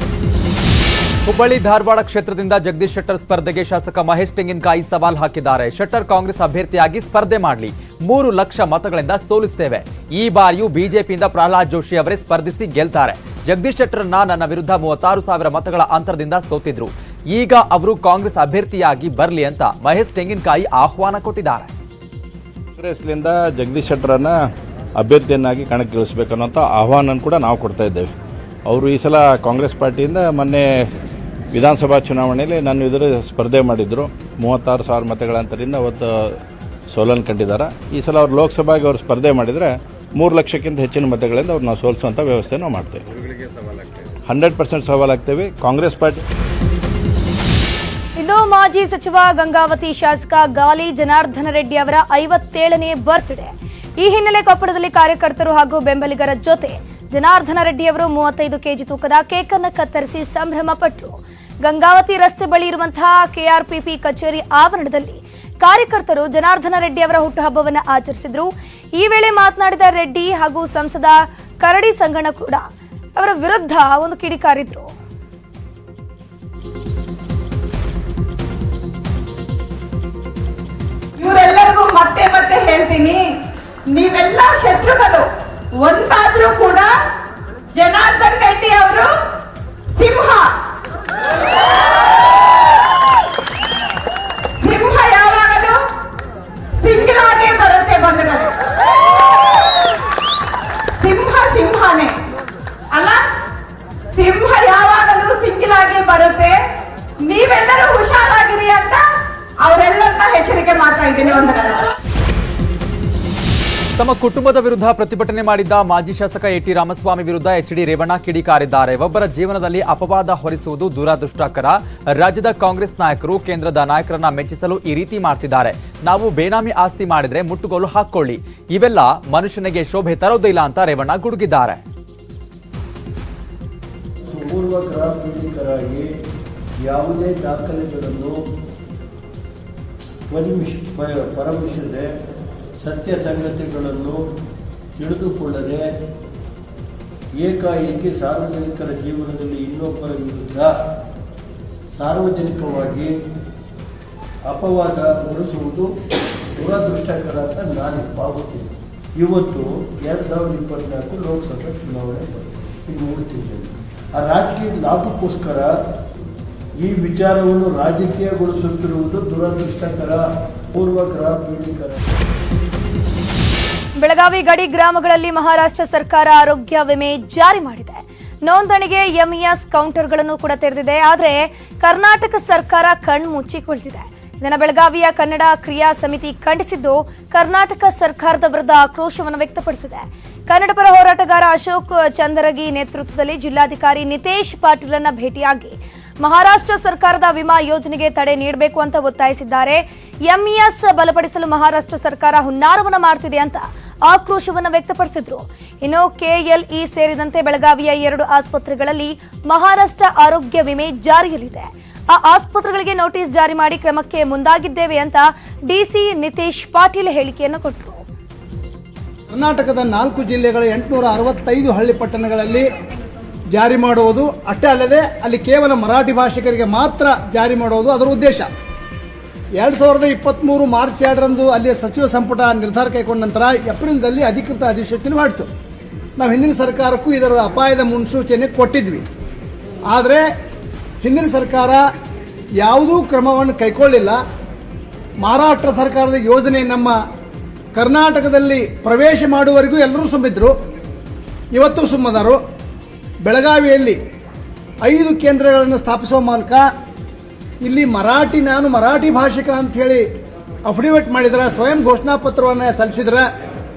ಹುಬ್ಬಳ್ಳಿ ಧಾರವಾಡ ಕ್ಷೇತ್ರದಿಂದ ಜಗದೀಶ್ ಶೆಟ್ಟರ್ ಸ್ಪರ್ಧೆಗೆ ಶಾಸಕ ಮಹೇಶ್ ತೆಂಗಿನಕಾಯಿ ಸವಾಲ್ ಹಾಕಿದ್ದಾರೆ. ಶೆಟ್ಟರ್ ಕಾಂಗ್ರೆಸ್ ಅಭ್ಯರ್ಥಿಯಾಗಿ ಸ್ಪರ್ಧೆ ಮಾಡಲಿ. ಮೂರು ಲಕ್ಷ ಮತಗಳಿಂದ ಸೋಲಿಸ್ತೇವೆ. ಈ ಬಾರಿಯೂ ಬಿಜೆಪಿಯಿಂದ ಪ್ರಹ್ಲಾದ್ ಜೋಶಿ ಅವರೇ ಸ್ಪರ್ಧಿಸಿ ಗೆಲ್ತಾರೆ. ಜಗದೀಶ್ ಶೆಟ್ಟರ್ನ ನನ್ನ ವಿರುದ್ಧ ಮೂವತ್ತಾರು ಸಾವಿರ ಮತಗಳ ಅಂತರದಿಂದ ಸೋತಿದ್ರು. ಈಗ ಅವರು ಕಾಂಗ್ರೆಸ್ ಅಭ್ಯರ್ಥಿಯಾಗಿ ಬರಲಿ ಅಂತ ಮಹೇಶ್ ತೆಂಗಿನಕಾಯಿ ಆಹ್ವಾನ ಕೊಟ್ಟಿದ್ದಾರೆ. ಕಾಂಗ್ರೆಸ್ನಿಂದ ಜಗದೀಶ್ ಶೆಟ್ಟರನ್ನ ಅಭ್ಯರ್ಥಿಯನ್ನಾಗಿ ಕಣಕ್ಕಿಳಿಸ್ಬೇಕನ್ನೋಂಥ ಆಹ್ವಾನ ಕೂಡ ನಾವು ಕೊಡ್ತಾ ಇದ್ದೇವೆ. ಅವರು ಈ ಸಲ ಕಾಂಗ್ರೆಸ್ ಪಾರ್ಟಿಯಿಂದ ಮೊನ್ನೆ ವಿಧಾನಸಭಾ ಚುನಾವಣೆಯಲ್ಲಿ ನನ್ನ ಎದುರು ಸ್ಪರ್ಧೆ ಮಾಡಿದ್ದರು ಮೂವತ್ತಾರು ಸಾವಿರ ಮತಗಳ ಅಂತರಿಂದ ಅವತ್ತು ಸೋಲನ್ನು ಕಂಡಿದ್ದಾರೆ. ಈ ಸಲ ಅವ್ರು ಲೋಕಸಭೆಗೆ ಅವ್ರು ಸ್ಪರ್ಧೆ ಮಾಡಿದರೆ ಮೂರು ಲಕ್ಷಕ್ಕಿಂತ ಹೆಚ್ಚಿನ ಮತಗಳಿಂದ ಅವ್ರು ನಾವು ಸೋಲಿಸುವಂಥ ವ್ಯವಸ್ಥೆ ನಾವು ಮಾಡ್ತೇವೆ. ಹಂಡ್ರೆಡ್ ಪರ್ಸೆಂಟ್ ಸವಾಲಾಗ್ತೇವೆ. ಕಾಂಗ್ರೆಸ್ ಪಾರ್ಟಿ ಇದು ಮಾಜಿ ಸಚಿವ ಗಂಗಾವತಿ ಶಾಸಕ ಗಾಲಿ ಜನಾರ್ದನ ರೆಡ್ಡಿ ಅವರ ಐವತ್ತೇಳನೇ ಬರ್ತ್ಡೇ ಈ ಹಿನ್ನೆಲೆ ಕೊಪ್ಪಳದಲ್ಲಿ ಕಾರ್ಯಕರ್ತರು ಹಾಗೂ ಬೆಂಬಲಿಗರ ಜೊತೆ ಜನಾರ್ದನ ರೆಡ್ಡಿ ಅವರು ಮೂವತ್ತೈದು ಕೆಜಿ ತೂಕದ ಕೇಕ್ ಅನ್ನು ಕತ್ತರಿಸಿ ಸಂಭ್ರಮ ಪಟ್ಟರು ಗಂಗಾವತಿ ರಸ್ತೆ ಬಳಿ ಇರುವಂತಹ ಕೆಆರ್ಪಿಪಿ ಕಚೇರಿ ಆವರಣದಲ್ಲಿ ಕಾರ್ಯಕರ್ತರು ಜನಾರ್ದನ ರೆಡ್ಡಿ ಅವರ ಹುಟ್ಟುಹಬ್ಬವನ್ನು ಆಚರಿಸಿದ್ರು. ಈ ವೇಳೆ ಮಾತನಾಡಿದ ರೆಡ್ಡಿ ಹಾಗೂ ಸಂಸದ ಕರಡಿ ಸಂಗಣ ಕೂಡ ಅವರ ವಿರುದ್ಧ ಒಂದು ಕಿಡಿಕಾರಿದ್ರು ಇವರೆಲ್ಲರಿಗೂ ಮತ್ತೆ ಮತ್ತೆ ಹೇಳ್ತೀನಿ, ನೀವೆಲ್ಲ ಶತ್ರುಗಳು. ಒಂದಾದ್ರೂ ಕೂಡ ಕುಟುಂಬದ ವಿರುದ್ಧ ಪ್ರತಿಭಟನೆ ಮಾಡಿದ್ದ ಮಾಜಿ ಶಾಸಕ ಎಟಿ ರಾಮಸ್ವಾಮಿ ವಿರುದ್ಧ ಎಚ್ಡಿ ರೇವಣ್ಣ ಕಿಡಿಕಾರಿದ್ದಾರೆ. ಒಬ್ಬರ ಜೀವನದಲ್ಲಿ ಅಪವಾದ ಹೊರಿಸುವುದು ದುರಾದೃಷ್ಟಕರ. ರಾಜ್ಯದ ಕಾಂಗ್ರೆಸ್ ನಾಯಕರು ಕೇಂದ್ರದ ನಾಯಕರನ್ನ ಮೆಚ್ಚಿಸಲು ಈ ರೀತಿ ಮಾಡ್ತಿದ್ದಾರೆ. ನಾವು ಬೇನಾಮಿ ಆಸ್ತಿ ಮಾಡಿದ್ರೆ ಮುಟ್ಟುಗೋಲು ಹಾಕೊಳ್ಳಿ ಇವೆಲ್ಲ ಮನುಷ್ಯನಿಗೆ ಶೋಭೆ ತರೋದಿಲ್ಲ ಅಂತ ರೇವಣ್ಣ ಗುಡುಗಿದ್ದಾರೆ. ಪರಮಿಸದೆ ಸತ್ಯ ಸಂಗತಿಗಳನ್ನು ತಿಳಿದುಕೊಳ್ಳದೆ ಏಕಾಏಕಿ ಸಾರ್ವಜನಿಕರ ಜೀವನದಲ್ಲಿ ಇನ್ನೊಬ್ಬರ ವಿರುದ್ಧ ಸಾರ್ವಜನಿಕವಾಗಿ ಅಪವಾದ ಹೊರಿಸುವುದು ದುರದೃಷ್ಟಕರ ಅಂತ ನಾನು ಭಾವಿಸ್ತೀನಿ. ಇವತ್ತು ಎರಡು ಸಾವಿರದ ಇಪ್ಪತ್ನಾಲ್ಕು ಲೋಕಸಭಾ ಚುನಾವಣೆ ಬರುತ್ತೆ ಮೂರು ತಿಂಗಳು ಆ ರಾಜಕೀಯ ಲಾಭಕ್ಕೋಸ್ಕರ ಈ ವಿಚಾರವನ್ನು ರಾಜಕೀಯಗೊಳಿಸುತ್ತಿರುವುದು ದುರದೃಷ್ಟಕರ, ಪೂರ್ವಗ್ರಹ, ಪೀಡಿಕರ ಬೆಳಗಾವಿ ಗಡಿ ಗ್ರಾಮಗಳಲ್ಲಿ ಮಹಾರಾಷ್ಟ್ರ ಸರ್ಕಾರ ಆರೋಗ್ಯ ವಿಮೆ ಜಾರಿ ಮಾಡಿದೆ. ನೋಂದಣಿಗೆ ಎಂಇಎಸ್ ಕೌಂಟರ್ಗಳನ್ನು ಕೂಡ ತೆರೆದಿದೆ. ಆದರೆ ಕರ್ನಾಟಕ ಸರ್ಕಾರ ಕಣ್ಮುಚ್ಚಿ ಕುಳಿತಿದೆ ಇದನ್ನು ಬೆಳಗಾವಿಯ ಕನ್ನಡ ಕ್ರಿಯಾ ಸಮಿತಿ ಖಂಡಿಸಿದ್ದು ಕರ್ನಾಟಕ ಸರ್ಕಾರದ ವಿರುದ್ಧ ಆಕ್ರೋಶವನ್ನು ವ್ಯಕ್ತಪಡಿಸಿದೆ. ಕನ್ನಡಪರ ಹೋರಾಟಗಾರ ಅಶೋಕ್ ಚಂದರಗಿ ನೇತೃತ್ವದಲ್ಲಿ ಜಿಲ್ಲಾಧಿಕಾರಿ ನಿತೇಶ್ ಪಾಟೀಲನ್ನ ಭೇಟಿಯಾಗಿ ಮಹಾರಾಷ್ಟ್ರ ಸರ್ಕಾರದ ವಿಮಾ ಯೋಜನೆಗೆ ತಡೆ ನೀಡಬೇಕು ಅಂತ ಒತ್ತಾಯಿಸಿದ್ದಾರೆ. ಎಂಇಎಸ್ ಬಲಪಡಿಸಲು ಮಹಾರಾಷ್ಟ್ರ ಸರ್ಕಾರ ಹುನ್ನಾರವನ್ನು ಮಾಡ್ತಿದೆ ಅಂತ ಆಕ್ರೋಶವನ್ನ ವ್ಯಕ್ತಪಡಿಸಿದ್ರು. ಇನ್ನು ಕೆಎಲ್ಇ ಸೇರಿದಂತೆ ಬೆಳಗಾವಿಯ ಎರಡು ಆಸ್ಪತ್ರೆಗಳಲ್ಲಿ ಮಹಾರಾಷ್ಟ್ರ ಆರೋಗ್ಯ ವಿಮೆ ಜಾರಿಯಲ್ಲಿದೆ. ಆ ಆಸ್ಪತ್ರೆಗಳಿಗೆ ನೋಟಿಸ್ ಜಾರಿ ಮಾಡಿ ಕ್ರಮಕ್ಕೆ ಮುಂದಾಗಿದ್ದೇವೆ ಅಂತ ಡಿಸಿ ನಿತೇಶ್ ಪಾಟೀಲ್ ಹೇಳಿಕೆಯನ್ನು ಕೊಟ್ಟರು ಕರ್ನಾಟಕದ ನಾಲ್ಕು ಜಿಲ್ಲೆಗಳ ಎಂಟುನೂರ ಅರವತ್ತೈದು ಹಳ್ಳಿ ಪಟ್ಟಣಗಳಲ್ಲಿ ಜಾರಿ ಮಾಡುವುದು ಅಷ್ಟೇ ಅಲ್ಲದೆ ಅಲ್ಲಿ ಕೇವಲ ಮರಾಠಿ ಭಾಷಿಕರಿಗೆ ಮಾತ್ರ ಜಾರಿ ಮಾಡುವುದು ಅದರ ಉದ್ದೇಶ. ಎರಡು ಸಾವಿರದ ಇಪ್ಪತ್ತ್ಮೂರು ಮಾರ್ಚ್ ಎರಡರಂದು ಅಲ್ಲಿಯ ಸಚಿವ ಸಂಪುಟ ನಿರ್ಧಾರ ಕೈಗೊಂಡ ನಂತರ ಏಪ್ರಿಲ್ದಲ್ಲಿ ಅಧಿಕೃತ ಅಧಿಸೂಚನೆ ಮಾಡಿತು. ನಾವು ಹಿಂದಿನ ಸರ್ಕಾರಕ್ಕೂ ಇದರ ಅಪಾಯದ ಮುನ್ಸೂಚನೆ ಕೊಟ್ಟಿದ್ವಿ. ಆದರೆ ಹಿಂದಿನ ಸರ್ಕಾರ ಯಾವುದೂ ಕ್ರಮವನ್ನು ಕೈಗೊಳ್ಳಿಲ್ಲ ಮಹಾರಾಷ್ಟ್ರ ಸರ್ಕಾರದ ಯೋಜನೆ ನಮ್ಮ ಕರ್ನಾಟಕದಲ್ಲಿ ಪ್ರವೇಶ ಮಾಡುವವರೆಗೂ ಎಲ್ಲರೂ ಸುಮ್ಮಿದ್ರು. ಇವತ್ತು ಸುಮ್ಮದರು. ಬೆಳಗಾವಿಯಲ್ಲಿ ಐದು ಕೇಂದ್ರಗಳನ್ನು ಸ್ಥಾಪಿಸುವ ಮೂಲಕ ಇಲ್ಲಿ ಮರಾಠಿ ನಾನು ಮರಾಠಿ ಭಾಷಿಕ ಅಂಥೇಳಿ ಅಫಿಡವಿಟ್ ಮಾಡಿದ್ರೆ, ಸ್ವಯಂ ಘೋಷಣಾ ಪತ್ರವನ್ನು ಸಲ್ಲಿಸಿದ್ರೆ,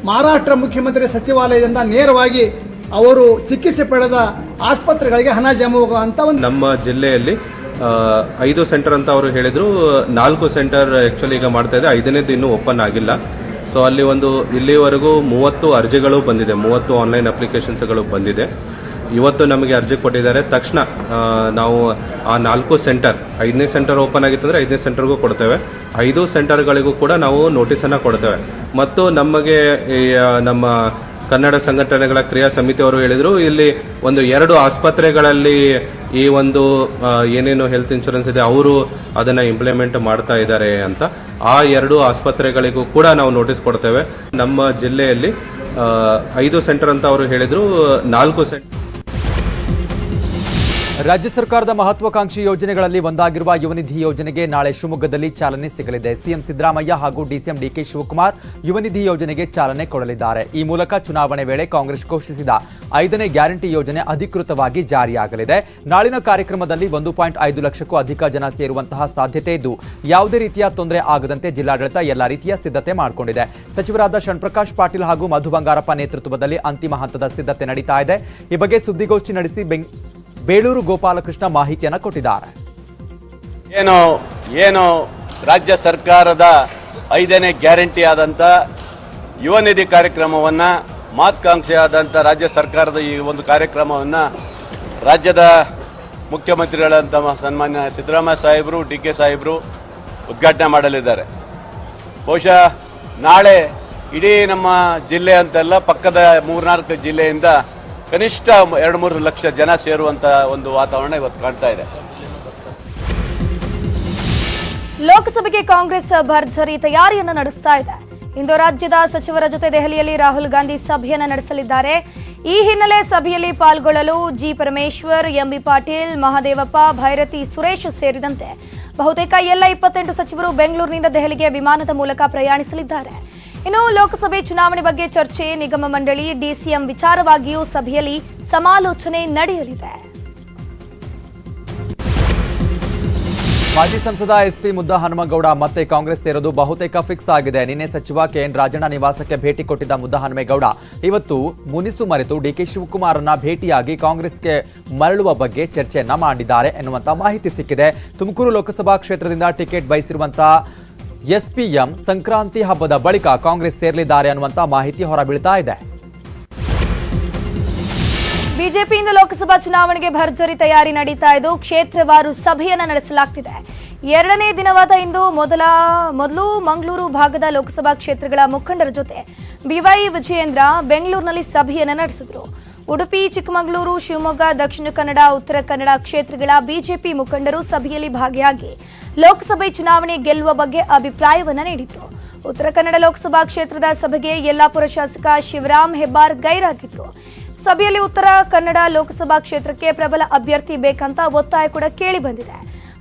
ಮಹಾರಾಷ್ಟ್ರ ಮುಖ್ಯಮಂತ್ರಿ ಸಚಿವಾಲಯದಿಂದ ನೇರವಾಗಿ ಅವರು ಚಿಕಿತ್ಸೆ ಪಡೆದ ಆಸ್ಪತ್ರೆಗಳಿಗೆ ಹಣ ಜಮಾ ಅಂತ ಒಂದು ನಮ್ಮ ಜಿಲ್ಲೆಯಲ್ಲಿ ಐದು ಸೆಂಟರ್ ಅಂತ ಅವರು ಹೇಳಿದ್ರು. ನಾಲ್ಕು ಸೆಂಟರ್ ಆಕ್ಚುಲಿ ಈಗ ಮಾಡ್ತಾ ಇದೆ. ಐದನೇದು ಇನ್ನೂ ಓಪನ್ ಆಗಿಲ್ಲ. ಸೊ ಅಲ್ಲಿ ಒಂದು ಇಲ್ಲಿವರೆಗೂ ಮೂವತ್ತು ಅರ್ಜಿಗಳು ಬಂದಿದೆ. ಮೂವತ್ತು ಆನ್ಲೈನ್ ಅಪ್ಲಿಕೇಶನ್ಸ್ಗಳು ಬಂದಿದೆ. ಇವತ್ತು ನಮಗೆ ಅರ್ಜಿ ಕೊಟ್ಟಿದ್ದಾರೆ. ತಕ್ಷಣ ನಾವು ಆ ನಾಲ್ಕು ಸೆಂಟರ್, ಐದನೇ ಸೆಂಟರ್ ಓಪನ್ ಆಗಿತ್ತಂದ್ರೆ ಐದನೇ ಸೆಂಟರ್ಗೂ ಕೊಡ್ತೇವೆ. ಐದು ಸೆಂಟರ್ಗಳಿಗೂ ಕೂಡ ನಾವು ನೋಟಿಸನ್ನು ಕೊಡ್ತೇವೆ. ಮತ್ತು ನಮಗೆ ನಮ್ಮ ಕನ್ನಡ ಸಂಘಟನೆಗಳ ಕ್ರಿಯಾ ಸಮಿತಿಯವರು ಹೇಳಿದರು, ಇಲ್ಲಿ ಒಂದು ಎರಡು ಆಸ್ಪತ್ರೆಗಳಲ್ಲಿ ಈ ಒಂದು ಏನೇನು ಹೆಲ್ತ್ ಇನ್ಶೂರೆನ್ಸ್ ಇದೆ, ಅವರು ಅದನ್ನು ಇಂಪ್ಲಿಮೆಂಟ್ ಮಾಡ್ತಾ ಇದ್ದಾರೆ ಅಂತ. ಆ ಎರಡು ಆಸ್ಪತ್ರೆಗಳಿಗೂ ಕೂಡ ನಾವು ನೋಟಿಸ್ ಕೊಡ್ತೇವೆ. ನಮ್ಮ ಜಿಲ್ಲೆಯಲ್ಲಿ ಐದು ಸೆಂಟರ್ ಅಂತ ಅವರು ಹೇಳಿದರು, ನಾಲ್ಕು ಸೆಂಟರ್ ರಾಜ್ಯ ಸರ್ಕಾರದ ಮಹತ್ವಾಕಾಂಕ್ಷಿ ಯೋಜನೆಗಳಲ್ಲಿ ಒಂದಾಗಿರುವ ಯುವನಿಧಿ ಯೋಜನೆಗೆ ನಾಳೆ ಶಿವಮೊಗ್ಗದಲ್ಲಿ ಚಾಲನೆ ಸಿಗಲಿದೆ. ಸಿಎಂ ಸಿದ್ದರಾಮಯ್ಯ ಹಾಗೂ ಡಿಸಿಎಂ ಡಿಕೆ ಶಿವಕುಮಾರ್ ಯುವನಿಧಿ ಯೋಜನೆಗೆ ಚಾಲನೆ ಕೊಡಲಿದ್ದಾರೆ. ಈ ಮೂಲಕ ಚುನಾವಣೆ ವೇಳೆ ಕಾಂಗ್ರೆಸ್ ಘೋಷಿಸಿದ ಐದನೇ ಗ್ಯಾರಂಟಿ ಯೋಜನೆ ಅಧಿಕೃತವಾಗಿ ಜಾರಿಯಾಗಲಿದೆ. ನಾಳಿನ ಕಾರ್ಯಕ್ರಮದಲ್ಲಿ ಒಂದು ಪಾಯಿಂಟ್ ಐದು ಲಕ್ಷಕ್ಕೂ ಅಧಿಕ ಜನ ಸೇರುವಂತಹ ಸಾಧ್ಯತೆ ಇದ್ದು, ಯಾವುದೇ ರೀತಿಯ ತೊಂದರೆ ಆಗದಂತೆ ಜಿಲ್ಲಾಡಳಿತ ಎಲ್ಲ ರೀತಿಯ ಸಿದ್ಧತೆ ಮಾಡಿಕೊಂಡಿದೆ. ಸಚಿವರಾದ ಶಣ್ಪ್ರಕಾಶ್ ಪಾಟೀಲ್ ಹಾಗೂ ಮಧು ಬಂಗಾರಪ್ಪ ನೇತೃತ್ವದಲ್ಲಿ ಅಂತಿಮ ಹಂತದ ಸಿದ್ಧತೆ ನಡೀತಾ ಇದೆ. ಈ ಬಗ್ಗೆ ಸುದ್ದಿಗೋಷ್ಠಿ ನಡೆಸಿ ಬೇಳೂರು ಗೋಪಾಲಕೃಷ್ಣ ಮಾಹಿತಿಯನ್ನು ಕೊಟ್ಟಿದ್ದಾರೆ. ಏನು ಏನು ರಾಜ್ಯ ಸರ್ಕಾರದ ಐದನೇ ಗ್ಯಾರಂಟಿ ಆದಂಥ ಯುವ ನಿಧಿ ಕಾರ್ಯಕ್ರಮವನ್ನು ಮಹತ್ಕಾಂಕ್ಷೆಯಾದಂಥ ರಾಜ್ಯ ಸರ್ಕಾರದ ಈ ಒಂದು ಕಾರ್ಯಕ್ರಮವನ್ನು ರಾಜ್ಯದ ಮುಖ್ಯಮಂತ್ರಿಗಳಂತ ಸನ್ಮಾನ್ಯ ಸಿದ್ದರಾಮಯ್ಯ ಸಾಹೇಬರು ಡಿ ಕೆ ಸಾಹೇಬರು ಉದ್ಘಾಟನೆ ಮಾಡಲಿದ್ದಾರೆ. ಬಹುಶಃ ನಾಳೆ ಇಡೀ ನಮ್ಮ ಜಿಲ್ಲೆ ಅಂತೆಲ್ಲ ಪಕ್ಕದ ಮೂರ್ನಾಲ್ಕು ಜಿಲ್ಲೆಯಿಂದ ಕನಿಷ್ಠ ಎರಡು ಮೂರು ಲಕ್ಷ ಜನ ಸೇರುವಂಥ ಒಂದು ವಾತಾವರಣ ಇವತ್ತು ಕಾಣ್ತಾ ಇದೆ. ಲೋಕಸಭೆಗೆ ಕಾಂಗ್ರೆಸ್ ಭರ್ಜರಿ ತಯಾರಿಯನ್ನು ನಡೆಸ್ತಾ ಇದೆ. ಇಂದು ರಾಜ್ಯದ ಸಚಿವರ ಜೊತೆ ದೆಹಲಿಯಲ್ಲಿ ರಾಹುಲ್ ಗಾಂಧಿ ಸಭೆಯನ್ನು ನಡೆಸಲಿದ್ದಾರೆ. ಈ ಹಿನ್ನೆಲೆ ಸಭೆಯಲ್ಲಿ ಪಾಲ್ಗೊಳ್ಳಲು ಜಿ ಪರಮೇಶ್ವರ್, ಎಂಬಿ ಪಾಟೀಲ್, ಮಹಾದೇವಪ್ಪ, ಭೈರತಿ ಸುರೇಶ್ ಸೇರಿದಂತೆ ಬಹುತೇಕ ಎಲ್ಲ ಇಪ್ಪತ್ತೆಂಟು ಸಚಿವರು ಬೆಂಗಳೂರಿನಿಂದ ದೆಹಲಿಗೆ ವಿಮಾನದ ಮೂಲಕ ಪ್ರಯಾಣಿಸಲಿದ್ದಾರೆ. ಇನ್ನು ಲೋಕಸಭೆ ಚುನಾವಣೆ ಬಗ್ಗೆ ಚರ್ಚೆ, ನಿಗಮ ಮಂಡಳಿ, ಡಿಸಿಎಂ ವಿಚಾರವಾಗಿಯೂ ಸಭೆಯಲ್ಲಿ ಸಮಾಲೋಚನೆ ನಡೆಯಲಿದೆ. ಮಾಜಿ ಸಂಸದ ಎಸ್ಪಿ ಮುದ್ದ ಹನುಮಗೌಡ ಮತ್ತೆ ಕಾಂಗ್ರೆಸ್ ಸೇರೋದು ಬಹುತೇಕ ಫಿಕ್ಸ್ ಆಗಿದೆ. ನಿನ್ನೆ ಸಚಿವ ಕೆಎನ್ ರಾಜಣ್ಣ ನಿವಾಸಕ್ಕೆ ಭೇಟಿ ಕೊಟ್ಟಿದ್ದ ಮುದ್ದ ಹನುಮೇಗೌಡ ಇವತ್ತು ಮುನಿಸು ಮರೆತು ಡಿಕೆ ಶಿವಕುಮಾರನ್ನ ಭೇಟಿಯಾಗಿ ಕಾಂಗ್ರೆಸ್ಗೆ ಮರಳುವ ಬಗ್ಗೆ ಚರ್ಚೆಯನ್ನ ಮಾಡಿದ್ದಾರೆ ಎನ್ನುವಂತ ಮಾಹಿತಿ ಸಿಕ್ಕಿದೆ. ತುಮಕೂರು ಲೋಕಸಭಾ ಕ್ಷೇತ್ರದಿಂದ ಟಿಕೆಟ್ ಬಯಸಿರುವಂತ ಎಸ್ಪಿಎಂ ಸಂಕ್ರಾಂತಿ ಹಬ್ಬದ ಬಳಿಕ ಕಾಂಗ್ರೆಸ್ ಸೇರಲಿದ್ದಾರೆ ಅನ್ನುವಂತ ಮಾಹಿತಿ ಹೊರಬೀಳ್ತಾ ಇದೆ. ಬಿಜೆಪಿಯಿಂದ ಲೋಕಸಭಾ ಚುನಾವಣೆಗೆ ಭರ್ಜರಿ ತಯಾರಿ ನಡೀತಾ ಇದ್ದು ಕ್ಷೇತ್ರವಾರು ಸಭೆಯನ್ನ ನಡೆಸಲಾಗ್ತಿದೆ. ಎರಡನೇ ದಿನವಾದ ಇಂದು ಮೊದಲ, ಮೊದಲು ಮಂಗಳೂರು ಭಾಗದ ಲೋಕಸಭಾ ಕ್ಷೇತ್ರಗಳ ಮುಖಂಡರ ಜೊತೆ ಬಿವೈ ವಿಜಯೇಂದ್ರ ಬೆಂಗಳೂರಿನಲ್ಲಿ ಸಭೆಯನ್ನ ನಡೆಸಿದ್ರು. ಉಡುಪಿ, ಚಿಕ್ಕಮಗಳೂರು, ಶಿವಮೊಗ್ಗ, ದಕ್ಷಿಣ ಕನ್ನಡ, ಉತ್ತರ ಕನ್ನಡ ಕ್ಷೇತ್ರಗಳ ಬಿಜೆಪಿ ಮುಖಂಡರು ಸಭೆಯಲ್ಲಿ ಭಾಗಿಯಾಗಿ ಲೋಕಸಭೆ ಚುನಾವಣೆ ಗೆಲ್ಲುವ ಬಗ್ಗೆ ಅಭಿಪ್ರಾಯವನ್ನು ನೀಡಿದರು. ಉತ್ತರ ಕನ್ನಡ ಲೋಕಸಭಾ ಕ್ಷೇತ್ರದ ಸಭೆಗೆ ಯಲ್ಲಾಪುರ ಶಾಸಕ ಶಿವರಾಮ್ ಹೆಬ್ಬಾರ್ ಗೈರಾಗಿದ್ರು. ಸಭೆಯಲ್ಲಿ ಉತ್ತರ ಕನ್ನಡ ಲೋಕಸಭಾ ಕ್ಷೇತ್ರಕ್ಕೆ ಪ್ರಬಲ ಅಭ್ಯರ್ಥಿ ಬೇಕಂತ ಒತ್ತಾಯ ಕೂಡ ಕೇಳಿ ಬಂದಿದೆ.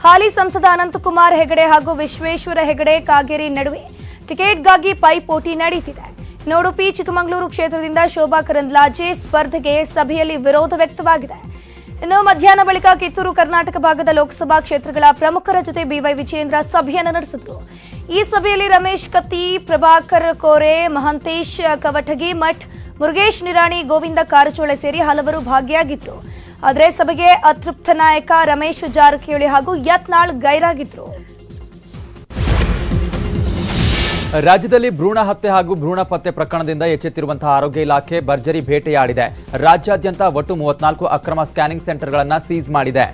ಹಾಲಿ ಸಂಸದ ಅನಂತಕುಮಾರ್ ಹೆಗಡೆ ಹಾಗೂ ವಿಶ್ವೇಶ್ವರ ಹೆಗಡೆ ಕಾಗೇರಿ ನಡುವೆ ಟಿಕೆಟ್ಗಾಗಿ ಪೈಪೋಟಿ ನಡೀತಿದೆ ಇನ್ನು ಉಡುಪಿ ಚಿಕ್ಕಮಗಳೂರು ಕ್ಷೇತ್ರದಿಂದ ಶೋಭಾ ಕರಂದ್ಲಾಜೆ ಸ್ಪರ್ಧೆಗೆ ಸಭೆಯಲ್ಲಿ ವಿರೋಧ ವ್ಯಕ್ತವಾಗಿದೆ. ಇನ್ನು ಮಧ್ಯಾಹ್ನ ಬಳಿಕ ಕಿತ್ತೂರು ಕರ್ನಾಟಕ ಭಾಗದ ಲೋಕಸಭಾ ಕ್ಷೇತ್ರಗಳ ಪ್ರಮುಖರ ಜೊತೆ ಬಿವೈ ವಿಜೇಂದ್ರ ಸಭೆಯನ್ನು ನಡೆಸಿದರು. ಈ ಸಭೆಯಲ್ಲಿ ರಮೇಶ್ ಕತ್ತಿ, ಪ್ರಭಾಕರ್ ಕೋರೆ, ಮಹಂತೇಶ್ ಕವಟಗಿ, ಮಠ್, ಮುರುಗೇಶ್ ನಿರಾಣಿ, ಗೋವಿಂದ ಕಾರಜೋಳ ಸೇರಿ ಹಲವರು ಭಾಗಿಯಾಗಿದ್ರು. ಆದರೆ ಸಭೆಗೆ ಅತೃಪ್ತ ನಾಯಕ ರಮೇಶ್ ಜಾರಕಿಹೊಳಿ ಹಾಗೂ ಯತ್ನಾಳ್ ಗೈರಾಗಿದ್ರು. ರಾಜ್ಯದಲ್ಲಿ ಭ್ರೂಣ ಹತ್ಯೆ ಹಾಗೂ ಭ್ರೂಣ ಪತ್ತೆ ಪ್ರಕರಣದಿಂದ ಎಚ್ಚೆತ್ತಿರುವಂತಹ ಆರೋಗ್ಯ ಇಲಾಖೆ ಭರ್ಜರಿ ಭೇಟೆಯಾಡಿದೆ. ರಾಜ್ಯಾದ್ಯಂತ ಒಟ್ಟು ಮೂವತ್ನಾಲ್ಕು ಅಕ್ರಮ ಸ್ಕ್ಯಾನಿಂಗ್ ಸೆಂಟರ್ಗಳನ್ನು ಸೀಸ್ ಮಾಡಿದೆ.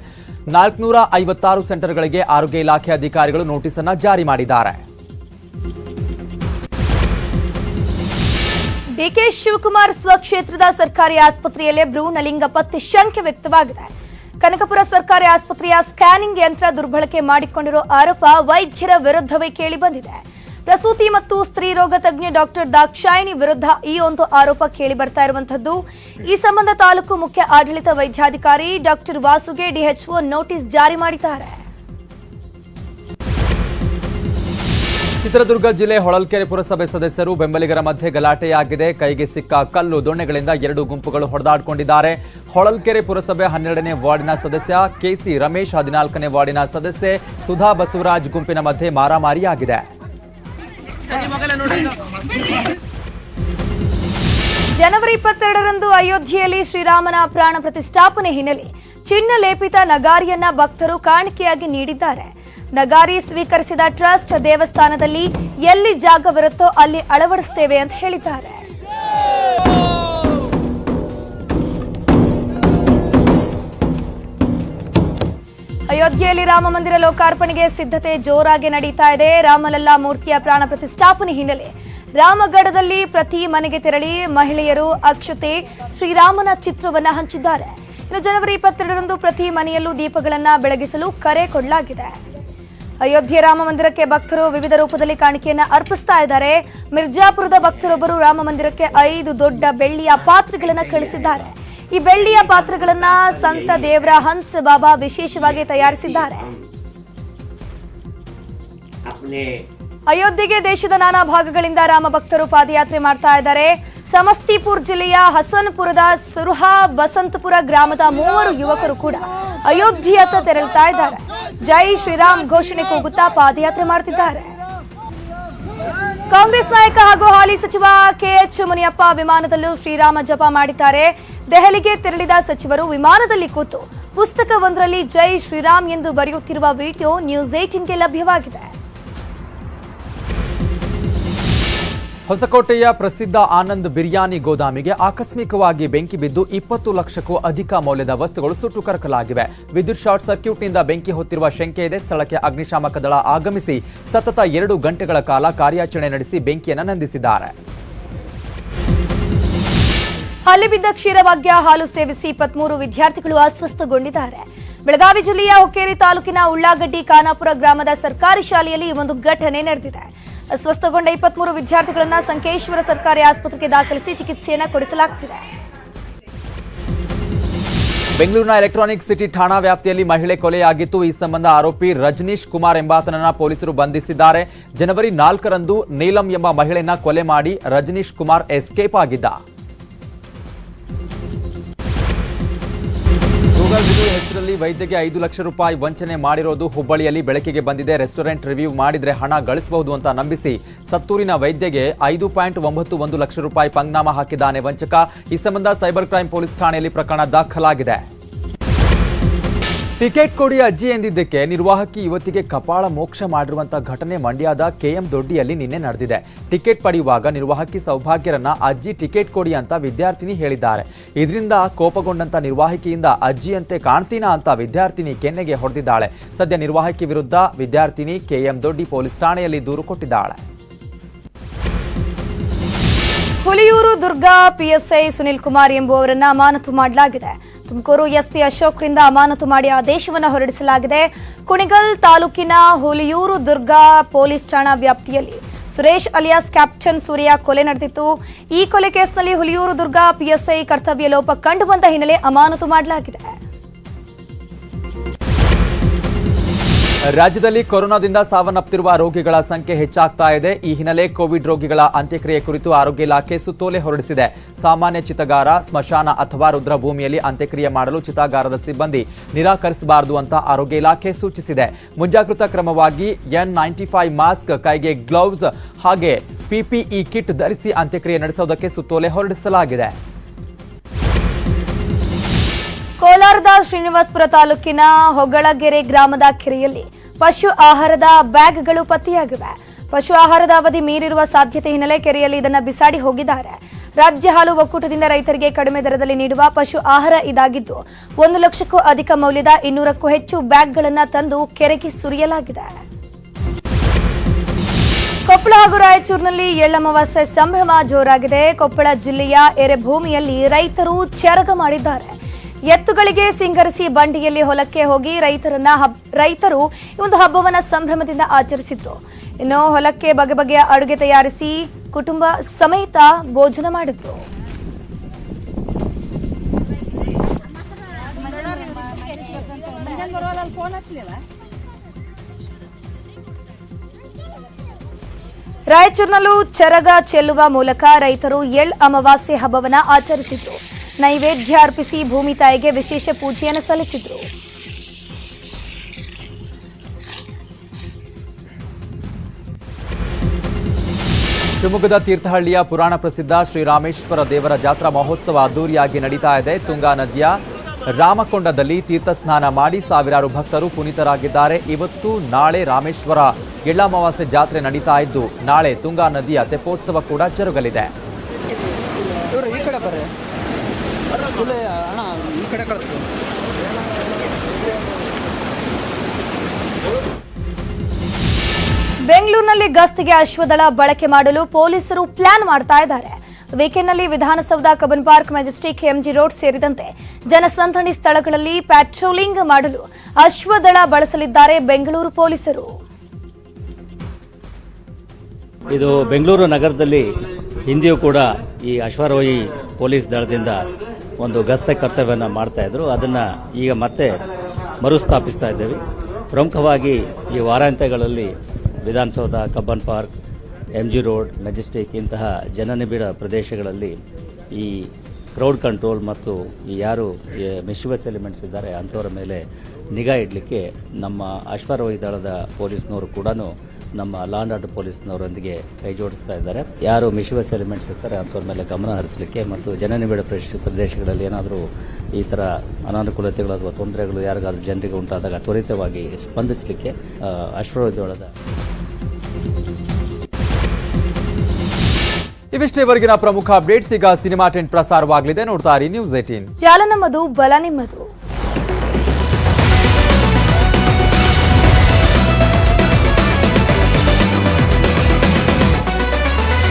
ನಾಲ್ಕುನೂರ ಐವತ್ತಾರು ಸೆಂಟರ್ಗಳಿಗೆ ಆರೋಗ್ಯ ಇಲಾಖೆ ಅಧಿಕಾರಿಗಳು ನೋಟಿಸ್ ಅನ್ನು ಜಾರಿ ಮಾಡಿದ್ದಾರೆ. ಡಿಕೆ ಶಿವಕುಮಾರ್ ಸ್ವಕ್ಷೇತ್ರದ ಸರ್ಕಾರಿ ಆಸ್ಪತ್ರೆಯಲ್ಲೇ ಭ್ರೂಣಲಿಂಗ ಪತ್ತೆ ಶಂಕೆ ವ್ಯಕ್ತವಾಗಿದೆ. ಕನಕಪುರ ಸರ್ಕಾರಿ ಆಸ್ಪತ್ರೆಯ ಸ್ಕ್ಯಾನಿಂಗ್ ಯಂತ್ರ ದುರ್ಬಳಕೆ ಮಾಡಿಕೊಂಡಿರೋ ಆರೋಪ ವೈದ್ಯರ ವಿರುದ್ಧವೇ ಕೇಳಿ ಬಂದಿದೆ. ಪ್ರಸೂತಿ ಮತ್ತು ಸ್ತ್ರೀ ರೋಗ ತಜ್ಞೆ ಡಾಕ್ಟರ್ ದಾಕ್ಷಾಯಿಣಿ ವಿರುದ್ಧ ಈ ಒಂದು ಆರೋಪ ಕೇಳಿ ಬರ್ತಾ ಇರುವಂತದ್ದು ಈ ಸಂಬಂಧ ತಾಲೂಕು ಮುಖ್ಯ ಆಡಳಿತ ವೈದ್ಯಾಧಿಕಾರಿ ಡಾಕ್ಟರ್ ವಾಸುಗೆ ಡಿಎಚ್ಒ ನೋಟಿಸ್ ಜಾರಿ ಮಾಡಿದ್ದಾರೆ. ಚಿತ್ರದುರ್ಗ ಜಿಲ್ಲೆ ಹೊಳಲ್ಕೆರೆ ಪುರಸಭೆ ಸದಸ್ಯರು ಬೆಂಬಲಿಗರ ಮಧ್ಯೆ ಗಲಾಟೆಯಾಗಿದೆ. ಕೈಗೆ ಸಿಕ್ಕ ಕಲ್ಲು ದೊಣ್ಣೆಗಳಿಂದ ಎರಡು ಗುಂಪುಗಳು ಹೊಡೆದಾಡಿಕೊಂಡಿದ್ದಾರೆ. ಹೊಳಲ್ಕೆರೆ ಪುರಸಭೆ ಹನ್ನೆರಡನೇ ವಾರ್ಡಿನ ಸದಸ್ಯ ಕೆಸಿ ರಮೇಶ್ ಹದಿನಾಲ್ಕನೇ ವಾರ್ಡಿನ ಸದಸ್ಯೆ ಸುಧಾ ಬಸವರಾಜ್ ಗುಂಪಿನ ಮಧ್ಯೆ ಮಾರಾಮಾರಿಯಾಗಿದೆ. ಜನವರಿ ಇಪ್ಪತ್ತೆರಡರಂದು ಅಯೋಧ್ಯೆಯಲ್ಲಿ ಶ್ರೀರಾಮನ ಪ್ರಾಣ ಪ್ರತಿಷ್ಠಾಪನೆ ಹಿನ್ನೆಲೆ ಚಿನ್ನ ಲೇಪಿತ ನಗಾರಿಯನ್ನ ಭಕ್ತರು ಕಾಣಿಕೆಯಾಗಿ ನೀಡಿದ್ದಾರೆ. ನಗಾರಿ ಸ್ವೀಕರಿಸಿದ ಟ್ರಸ್ಟ್ ದೇವಸ್ಥಾನದಲ್ಲಿ ಎಲ್ಲಿ ಜಾಗವಿರುತ್ತೋ ಅಲ್ಲಿ ಅಳವಡಿಸುತ್ತೇವೆ ಅಂತ ಹೇಳಿದ್ದಾರೆ. ಅಯೋಧ್ಯೆಯಲ್ಲಿ ರಾಮ ಮಂದಿರ ಲೋಕಾರ್ಪಣೆಗೆ ಸಿದ್ಧತೆ ಜೋರಾಗಿ ನಡೀತಾ ಇದೆ. ರಾಮಲಲ್ಲಾ ಮೂರ್ತಿಯ ಪ್ರಾಣ ಪ್ರತಿಷ್ಠಾಪನೆ ಹಿನ್ನೆಲೆ ರಾಮಗಢದಲ್ಲಿ ಪ್ರತಿ ಮನೆಗೆ ತೆರಳಿ ಮಹಿಳೆಯರು ಅಕ್ಷತೆ ಶ್ರೀರಾಮನ ಚಿತ್ರವನ್ನು ಹಂಚಿದ್ದಾರೆ. ಇನ್ನು ಜನವರಿ ಇಪ್ಪತ್ತೆರಡರಂದು ಪ್ರತಿ ಮನೆಯಲ್ಲೂ ದೀಪಗಳನ್ನು ಬೆಳಗಿಸಲು ಕರೆ ಕೊಡಲಾಗಿದೆ. ಅಯೋಧ್ಯೆ ರಾಮ ಮಂದಿರಕ್ಕೆ ಭಕ್ತರು ವಿವಿಧ ರೂಪದಲ್ಲಿ ಕಾಣಿಕೆಯನ್ನ ಅರ್ಪಿಸ್ತಾ ಇದ್ದಾರೆ. ಮಿರ್ಜಾಪುರದ ಭಕ್ತರೊಬ್ಬರು ರಾಮ ಮಂದಿರಕ್ಕೆ ಐದು ದೊಡ್ಡ ಬೆಳ್ಳಿಯ ಪಾತ್ರೆಗಳನ್ನು ಕಳಿಸಿದ್ದಾರೆ. ಈ ಬೆಳ್ಳಿಯ ಪಾತ್ರಗಳನ್ನ ಸಂತ ದೇವರ ಹನ್ಸ್ ಬಾಬಾ ವಿಶೇಷವಾಗಿ ತಯಾರಿಸಿದ್ದಾರೆ. ಅಯೋಧ್ಯೆಗೆ ದೇಶದ ನಾನಾ ಭಾಗಗಳಿಂದ ರಾಮ ಭಕ್ತರು ಪಾದಯಾತ್ರೆ ಮಾಡ್ತಾ ಇದ್ದಾರೆ. ಸಮಸ್ತಿಪುರ್ ಜಿಲ್ಲೆಯ ಹಸನ್ಪುರದ ಸುರ್ಹಾ ಬಸಂತಪುರ ಗ್ರಾಮದ ಮೂವರು ಯುವಕರು ಕೂಡ ಅಯೋಧ್ಯೆಯತ್ತ ತೆರಳುತ್ತಾ ಇದ್ದಾರೆ. ಜೈ ಶ್ರೀರಾಮ್ ಘೋಷಣೆ ಕೂಗುತ್ತಾ ಪಾದಯಾತ್ರೆ ಮಾಡ್ತಿದ್ದಾರೆ. ಕಾಂಗ್ರೆಸ್ ನಾಯಕ ಹಾಗೂ ಹಾಲಿ ಸಚಿವ ಕೆಎಚ್ ಮುನಿಯಪ್ಪ ವಿಮಾನದಲ್ಲೂ ಶ್ರೀರಾಮ ಜಪ ಮಾಡಿದ್ದಾರೆ. ದೆಹಲಿಗೆ ತೆರಳಿದ ಸಚಿವರು ವಿಮಾನದಲ್ಲಿ ಕೂತು ಪುಸ್ತಕವೊಂದರಲ್ಲಿ ಜೈ ಶ್ರೀರಾಮ್ ಎಂದು ಬರೆಯುತ್ತಿರುವ ವಿಡಿಯೋ ನ್ಯೂಸ್ ಏಟಿನ್ಗೆ ಲಭ್ಯವಾಗಿದೆ. ಹೊಸಕೋಟೆಯ ಪ್ರಸಿದ್ಧ ಆನಂದ್ ಬಿರಿಯಾನಿ ಗೋದಾಮಿಗೆ ಆಕಸ್ಮಿಕವಾಗಿ ಬೆಂಕಿ ಬಿದ್ದು ಇಪ್ಪತ್ತು ಲಕ್ಷಕ್ಕೂ ಅಧಿಕ ಮೌಲ್ಯದ ವಸ್ತುಗಳು ಸುಟ್ಟು ಕರಕಲಾಗಿವೆ. ವಿದ್ಯುತ್ ಶಾರ್ಟ್ ಸರ್ಕ್ಯೂಟ್ನಿಂದ ಬೆಂಕಿ ಹೊತ್ತಿರುವ ಶಂಕೆ ಇದೆ. ಸ್ಥಳಕ್ಕೆ ಅಗ್ನಿಶಾಮಕ ದಳ ಆಗಮಿಸಿ ಸತತ ಎರಡು ಗಂಟೆಗಳ ಕಾಲ ಕಾರ್ಯಾಚರಣೆ ನಡೆಸಿ ಬೆಂಕಿಯನ್ನು ನಂದಿಸಿದ್ದಾರೆ. ಬಿದ್ದ ಕ್ಷೀರಭಾಗ್ಯ ಹಾಲು ಸೇವಿಸಿ ಇಪ್ಪತ್ಮೂರು ವಿದ್ಯಾರ್ಥಿಗಳು ಅಸ್ವಸ್ಥಗೊಂಡಿದ್ದಾರೆ. ಬೆಳಗಾವಿ ಜಿಲ್ಲೆಯ ಹುಕ್ಕೇರಿ ತಾಲೂಕಿನ ಉಳ್ಳಾಗಡ್ಡಿ ಖಾನಾಪುರ ಗ್ರಾಮದ ಸರ್ಕಾರಿ ಶಾಲೆಯಲ್ಲಿ ಈ ಒಂದು ಘಟನೆ ನಡೆದಿದೆ. ಅಸ್ವಸ್ಥಗೊಂಡ ಇಪ್ಪತ್ಮೂರು ವಿದ್ಯಾರ್ಥಿಗಳನ್ನು ಸಂಕೇಶ್ವರ ಸರ್ಕಾರಿ ಆಸ್ಪತ್ರೆಗೆ ದಾಖಲಿಸಿ ಚಿಕಿತ್ಸೆಯನ್ನು ಕೊಡಿಸಲಾಗುತ್ತಿದೆ ಬೆಂಗಳೂರಿನ ಎಲೆಕ್ಟ್ರಾನಿಕ್ ಸಿಟಿ ಠಾಣಾ ವ್ಯಾಪ್ತಿಯಲ್ಲಿ ಮಹಿಳೆ ಕೊಲೆಯಾಗಿತ್ತು. ಈ ಸಂಬಂಧ ಆರೋಪಿ ರಜನೀಶ್ ಕುಮಾರ್ ಎಂಬಾತನನ್ನ ಪೊಲೀಸರು ಬಂಧಿಸಿದ್ದಾರೆ. ಜನವರಿ ನಾಲ್ಕರಂದು ನೀಲಂ ಎಂಬ ಮಹಿಳೆಯನ್ನ ಕೊಲೆ ಮಾಡಿ ರಜನೀಶ್ ಕುಮಾರ್ ಎಸ್ಕೇಪ್ ಆಗಿದ್ದ. ಗೂಗಲ್ ಹೆಸರಲ್ಲಿ ವೈದ್ಯಗೆ ಐದು ಲಕ್ಷ ರೂಪಾಯಿ ವಂಚನೆ ಮಾಡಿರೋದು ಹುಬ್ಬಳ್ಳಿಯಲ್ಲಿ ಬೆಳಕಿಗೆ ಬಂದಿದೆ. ರೆಸ್ಟೋರೆಂಟ್ ರಿವ್ಯೂ ಮಾಡಿದ್ರೆ ಹಣ ಗಳಿಸಬಹುದು ಅಂತ ನಂಬಿಸಿ ಸತ್ತೂರಿನ ವೈದ್ಯಗೆ ಐದು ಪಾಯಿಂಟ್ ಒಂಬತ್ತು ಒಂದು ಲಕ್ಷ ರೂಪಾಯಿ ಪಂಗ್ನಾಮ ಹಾಕಿದ್ದಾನೆ ವಂಚಕ. ಈ ಸಂಬಂಧ ಸೈಬರ್ ಕ್ರೈಂ ಪೊಲೀಸ್ ಠಾಣೆಯಲ್ಲಿ ಪ್ರಕರಣ ದಾಖಲಾಗಿದೆ. ಟಿಕೆಟ್ ಕೊಡಿ ಅಜ್ಜಿ ಎಂದಿದ್ದಕ್ಕೆ ನಿರ್ವಾಹಕಿ ಯುವತಿಗೆ ಕಪಾಳ ಮೋಕ್ಷ ಮಾಡಿರುವಂತಹ ಘಟನೆ ಮಂಡ್ಯದ ಕೆಎಂ ದೊಡ್ಡಿಯಲ್ಲಿ ನಿನ್ನೆ ನಡೆದಿದೆ. ಟಿಕೆಟ್ ಪಡೆಯುವಾಗ ನಿರ್ವಾಹಕಿ ಸೌಭಾಗ್ಯರನ್ನ ಅಜ್ಜಿ ಟಿಕೆಟ್ ಕೊಡಿ ಅಂತ ವಿದ್ಯಾರ್ಥಿನಿ ಹೇಳಿದ್ದಾರೆ. ಇದರಿಂದ ಕೋಪಗೊಂಡಂತ ನಿರ್ವಾಹಕಿಯಿಂದ ಅಜ್ಜಿಯಂತೆ ಕಾಣ್ತೀನಾ ಅಂತ ವಿದ್ಯಾರ್ಥಿನಿ ಕೆನ್ನೆಗೆ ಹೊಡೆದಿದ್ದಾಳೆ. ಸದ್ಯ ನಿರ್ವಾಹಕಿ ವಿರುದ್ಧ ವಿದ್ಯಾರ್ಥಿನಿ ಕೆಎಂ ದೊಡ್ಡಿ ಪೊಲೀಸ್ ಠಾಣೆಯಲ್ಲಿ ದೂರು ಕೊಟ್ಟಿದ್ದಾಳೆ. ಹುಲಿಯೂರು ದುರ್ಗಾ ಪಿಎಸ್ಐ ಸುನೀಲ್ ಕುಮಾರ್ ಎಂಬುವವರನ್ನ ಅಮಾನತು ಮಾಡಲಾಗಿದೆ. ತುಮಕೂರು ಎಸ್ಪಿ ಅಶೋಕ್ರಿಂದ ಅಮಾನತು ಮಾಡಿ ಆದೇಶವನ್ನು ಹೊರಡಿಸಲಾಗಿದೆ. ಕುಣಿಗಲ್ ತಾಲೂಕಿನ ಹುಲಿಯೂರು ದುರ್ಗಾ ಪೊಲೀಸ್ ಠಾಣಾ ವ್ಯಾಪ್ತಿಯಲ್ಲಿ ಸುರೇಶ್ ಅಲಿಯಾಸ್, ಕ್ಯಾಪ್ಟನ್ ಸೂರ್ಯ ಕೊಲೆ ನಡೆದಿತ್ತು. ಈ ಕೊಲೆ ಕೇಸ್ನಲ್ಲಿ ಹುಲಿಯೂರು ದುರ್ಗಾ ಪಿಎಸ್ಐ ಕರ್ತವ್ಯ ಲೋಪ ಕಂಡುಬಂದ ಹಿನ್ನೆಲೆ ಅಮಾನತು ಮಾಡಲಾಗಿದೆ. ರಾಜ್ಯದಲ್ಲಿ ಕೊರೋನಾದಿಂದ ಸಾವನ್ನಪ್ಪಿರುವ ರೋಗಿಗಳ ಸಂಖ್ಯೆ ಹೆಚ್ಚಾಗ್ತಾ ಇದೆ. ಈ ಹಿನ್ನೆಲೆ ಕೋವಿಡ್ ರೋಗಿಗಳ ಅಂತ್ಯಕ್ರಿಯೆ ಕುರಿತು ಆರೋಗ್ಯ ಇಲಾಖೆ ಸುತ್ತೋಲೆ ಹೊರಡಿಸಿದೆ. ಸಾಮಾನ್ಯ ಚಿತಗಾರ, ಸ್ಮಶಾನ ಅಥವಾ ರುದ್ರಭೂಮಿಯಲ್ಲಿ ಅಂತ್ಯಕ್ರಿಯೆ ಮಾಡಲು ಚಿತಾಗಾರದ ಸಿಬ್ಬಂದಿ ನಿರಾಕರಿಸಬಾರದು ಅಂತ ಆರೋಗ್ಯ ಇಲಾಖೆ ಸೂಚಿಸಿದೆ. ಮುಂಜಾಗ್ರತಾ ಕ್ರಮವಾಗಿ ಎನ್ ನೈಂಟಿ ಫೈವ್ ಮಾಸ್ಕ್, ಕೈಗೆ ಗ್ಲೌಸ್ ಹಾಗೆ ಪಿಪಿಇ ಕಿಟ್ ಧರಿಸಿ ಅಂತ್ಯಕ್ರಿಯೆ ನಡೆಸೋದಕ್ಕೆ ಸುತ್ತೋಲೆ ಹೊರಡಿಸಲಾಗಿದೆ. ಕೋಲಾರದ ಶ್ರೀನಿವಾಸಪುರ ತಾಲೂಕಿನ ಹೊಗಳಗೆರೆ ಗ್ರಾಮದ ಕೆರೆಯಲ್ಲಿ ಪಶು ಆಹಾರದ ಬ್ಯಾಗ್ಗಳು ಪತ್ತೆಯಾಗಿವೆ. ಪಶು ಆಹಾರದ ಅವಧಿ ಮೀರಿರುವ ಸಾಧ್ಯತೆ ಹಿನ್ನೆಲೆ ಕೆರೆಯಲ್ಲಿ ಇದನ್ನು ಬಿಸಾಡಿ ಹೋಗಿದ್ದಾರೆ. ರಾಜ್ಯ ಹಾಲು ಒಕ್ಕೂಟದಿಂದ ರೈತರಿಗೆ ಕಡಿಮೆ ದರದಲ್ಲಿ ನೀಡುವ ಪಶು ಆಹಾರ ಇದಾಗಿದ್ದು, ಒಂದು ಲಕ್ಷಕ್ಕೂ ಅಧಿಕ ಮೌಲ್ಯದ ಇನ್ನೂರಕ್ಕೂ ಹೆಚ್ಚು ಬ್ಯಾಗ್ಗಳನ್ನು ತಂದು ಕೆರೆಗೆ ಸುರಿಯಲಾಗಿದೆ. ಕೊಪ್ಪಳ ಹಾಗೂ ರಾಯಚೂರಿನಲ್ಲಿ ಎಳ್ಳಮಾವಾಸ್ಯೆ ಸಂಭ್ರಮ ಜೋರಾಗಿದೆ. ಕೊಪ್ಪಳ ಜಿಲ್ಲೆಯ ಎರೆಭೂಮಿಯಲ್ಲಿ ರೈತರು ಚೆರಗ ಮಾಡಿದ್ದಾರೆ. ಎತ್ತುಗಳಿಗೆ ಸಿಂಗರಿಸಿ ಬಂಡಿಯಲ್ಲಿ ಹೊಲಕ್ಕೆ ಹೋಗಿ ರೈತರನ್ನ ರೈತರು ಈ ಒಂದು ಹಬ್ಬವನ್ನ ಸಂಭ್ರಮದಿಂದ ಆಚರಿಸಿದ್ರು. ಇನ್ನು ಹೊಲಕ್ಕೆ ಬಗೆ ಬಗೆಯ ಅಡುಗೆ ತಯಾರಿಸಿ ಕುಟುಂಬ ಸಮೇತ ಭೋಜನ ಮಾಡಿದ್ರು. ರಾಯಚೂರಿನಲ್ಲೂ ಚರಗ ಚೆಲ್ಲುವ ಮೂಲಕ ರೈತರು ಎಳ್ ಅಮಾವಾಸ್ಯೆ ಹಬ್ಬವನ್ನ ಆಚರಿಸಿದ್ರು. ನೈವೇದ್ಯ ಅರ್ಪಿಸಿ ಭೂಮಿ ತಾಯಿಗೆ ವಿಶೇಷ ಪೂಜೆಯನ್ನು ಸಲ್ಲಿಸಿದರು. ಶಿವಮೊಗ್ಗದ ತೀರ್ಥಹಳ್ಳಿಯ ಪುರಾಣ ಪ್ರಸಿದ್ಧ ಶ್ರೀರಾಮೇಶ್ವರ ದೇವರ ಜಾತ್ರಾ ಮಹೋತ್ಸವ ಅದ್ದೂರಿಯಾಗಿ ನಡೀತಾ ಇದೆ. ತುಂಗಾ ನದಿಯ ರಾಮಕೊಂಡದಲ್ಲಿ ತೀರ್ಥ ಸ್ನಾನ ಮಾಡಿ ಸಾವಿರಾರು ಭಕ್ತರು ಪುನೀತರಾಗಿದ್ದಾರೆ. ಇವತ್ತು ನಾಳೆ ರಾಮೇಶ್ವರ ಎಳ್ಳಮಾವಾಸ್ಯೆ ಜಾತ್ರೆ ನಡೀತಾ ಇದ್ದು, ನಾಳೆ ತುಂಗಾ ನದಿಯ ತೆಪ್ಪೋತ್ಸವ ಕೂಡ ಜರುಗಲಿದೆ. ಇಲ್ಲ ಅಣ್ಣ ಈ ಕಡೆ ಕಳಿಸು ಬೆಂಗಳೂರಿನಲ್ಲಿ ಗಸ್ತಿಗೆ ಅಶ್ವದಳ ಬಳಕೆ ಮಾಡಲು ಪೊಲೀಸರು ಪ್ಲಾನ್ ಮಾಡ್ತಾ ಇದ್ದಾರೆ. ವೀಕೆಂಡ್ನಲ್ಲಿ Vidhana Soudha Cubbon park Majestic MG road ಸೇರಿದಂತೆ ಜನಸಂದಣಿ ಸ್ಥಳಗಳಲ್ಲಿ ಪ್ಯಾಟ್ರೋಲಿಂಗ್ ಮಾಡಲು ಅಶ್ವದಳ ಬಳಸಲಿದ್ದಾರೆ ಬೆಂಗಳೂರು ಪೊಲೀಸರು. ಇದು ಬೆಂಗಳೂರು ನಗರದಲ್ಲಿ ಹಿಂದೆಯೂ ಕೂಡ ಈ ಅಶ್ವಾರೋಹಿ ಪೊಲೀಸ್ ದಳದಿಂದ ಒಂದು ಗಸ್ತೆ ಕರ್ತವ್ಯವನ್ನು ಮಾಡ್ತಾ ಇದ್ರು. ಅದನ್ನು ಈಗ ಮತ್ತೆ ಮರುಸ್ಥಾಪಿಸ್ತಾ ಇದ್ದೇವೆ. ಪ್ರಮುಖವಾಗಿ ಈ ವಾರಾಂತ್ಯಗಳಲ್ಲಿ Vidhana Soudha, Cubbon park M G road Majestic ಇಂತಹ ಜನನಿಬಿಡ ಪ್ರದೇಶಗಳಲ್ಲಿ ಈ ಕ್ರೌಡ್ ಕಂಟ್ರೋಲ್ ಮತ್ತು ಯಾರು ಮಿಶಿವಸ್ ಎಲಿಮೆಂಟ್ಸ್ ಇದ್ದಾರೆ ಅಂಥವರ ಮೇಲೆ ನಿಗಾ ಇಡಲಿಕ್ಕೆ ನಮ್ಮ ಅಶ್ವಾರೋಹಿ ದಳದ ಪೊಲೀಸ್ನವರು ಕೂಡ ನಮ್ಮ ಲಾಂಡ್ ಆರ್ಡರ್ ಪೊಲೀಸ್ನವರೊಂದಿಗೆ ಕೈ ಜೋಡಿಸ್ತಾ ಇದ್ದಾರೆ. ಯಾರು ಮಿಶಿವಸ್ ಎಲಿಮೆಂಟ್ಸ್ ಇರ್ತಾರೆ ಅಂಥವ್ರ ಮೇಲೆ ಗಮನ ಹರಿಸಲಿಕ್ಕೆ ಮತ್ತು ಜನನಿಬಿಡ ಪ್ರದೇಶ ಪ್ರದೇಶಗಳಲ್ಲಿ ಏನಾದರೂ ಈ ಥರ ಅನಾನುಕೂಲತೆಗಳು ಅಥವಾ ತೊಂದರೆಗಳು ಯಾರಿಗಾದ್ರೂ ಜನರಿಗೆ ಉಂಟಾದಾಗ ತ್ವರಿತವಾಗಿ ಸ್ಪಂದಿಸಲಿಕ್ಕೆ ಆ, ಇವಿಷ್ಟೇ ವರೆಗಿನ ಪ್ರಮುಖ ಅಪ್ಡೇಟ್ಸ್ ಈಗ ಸಿನಿಮಾ ಟೆಂಟ್ ಪ್ರಸಾರವಾಗಲಿದೆ. ನೋಡ್ತಾ ಇರಿ ನ್ಯೂಸ್ ಏಟೀನ್ ಚಾಲನಮದು ನಮ್ಮದು ಬಲ ನಿಮ್ಮದು.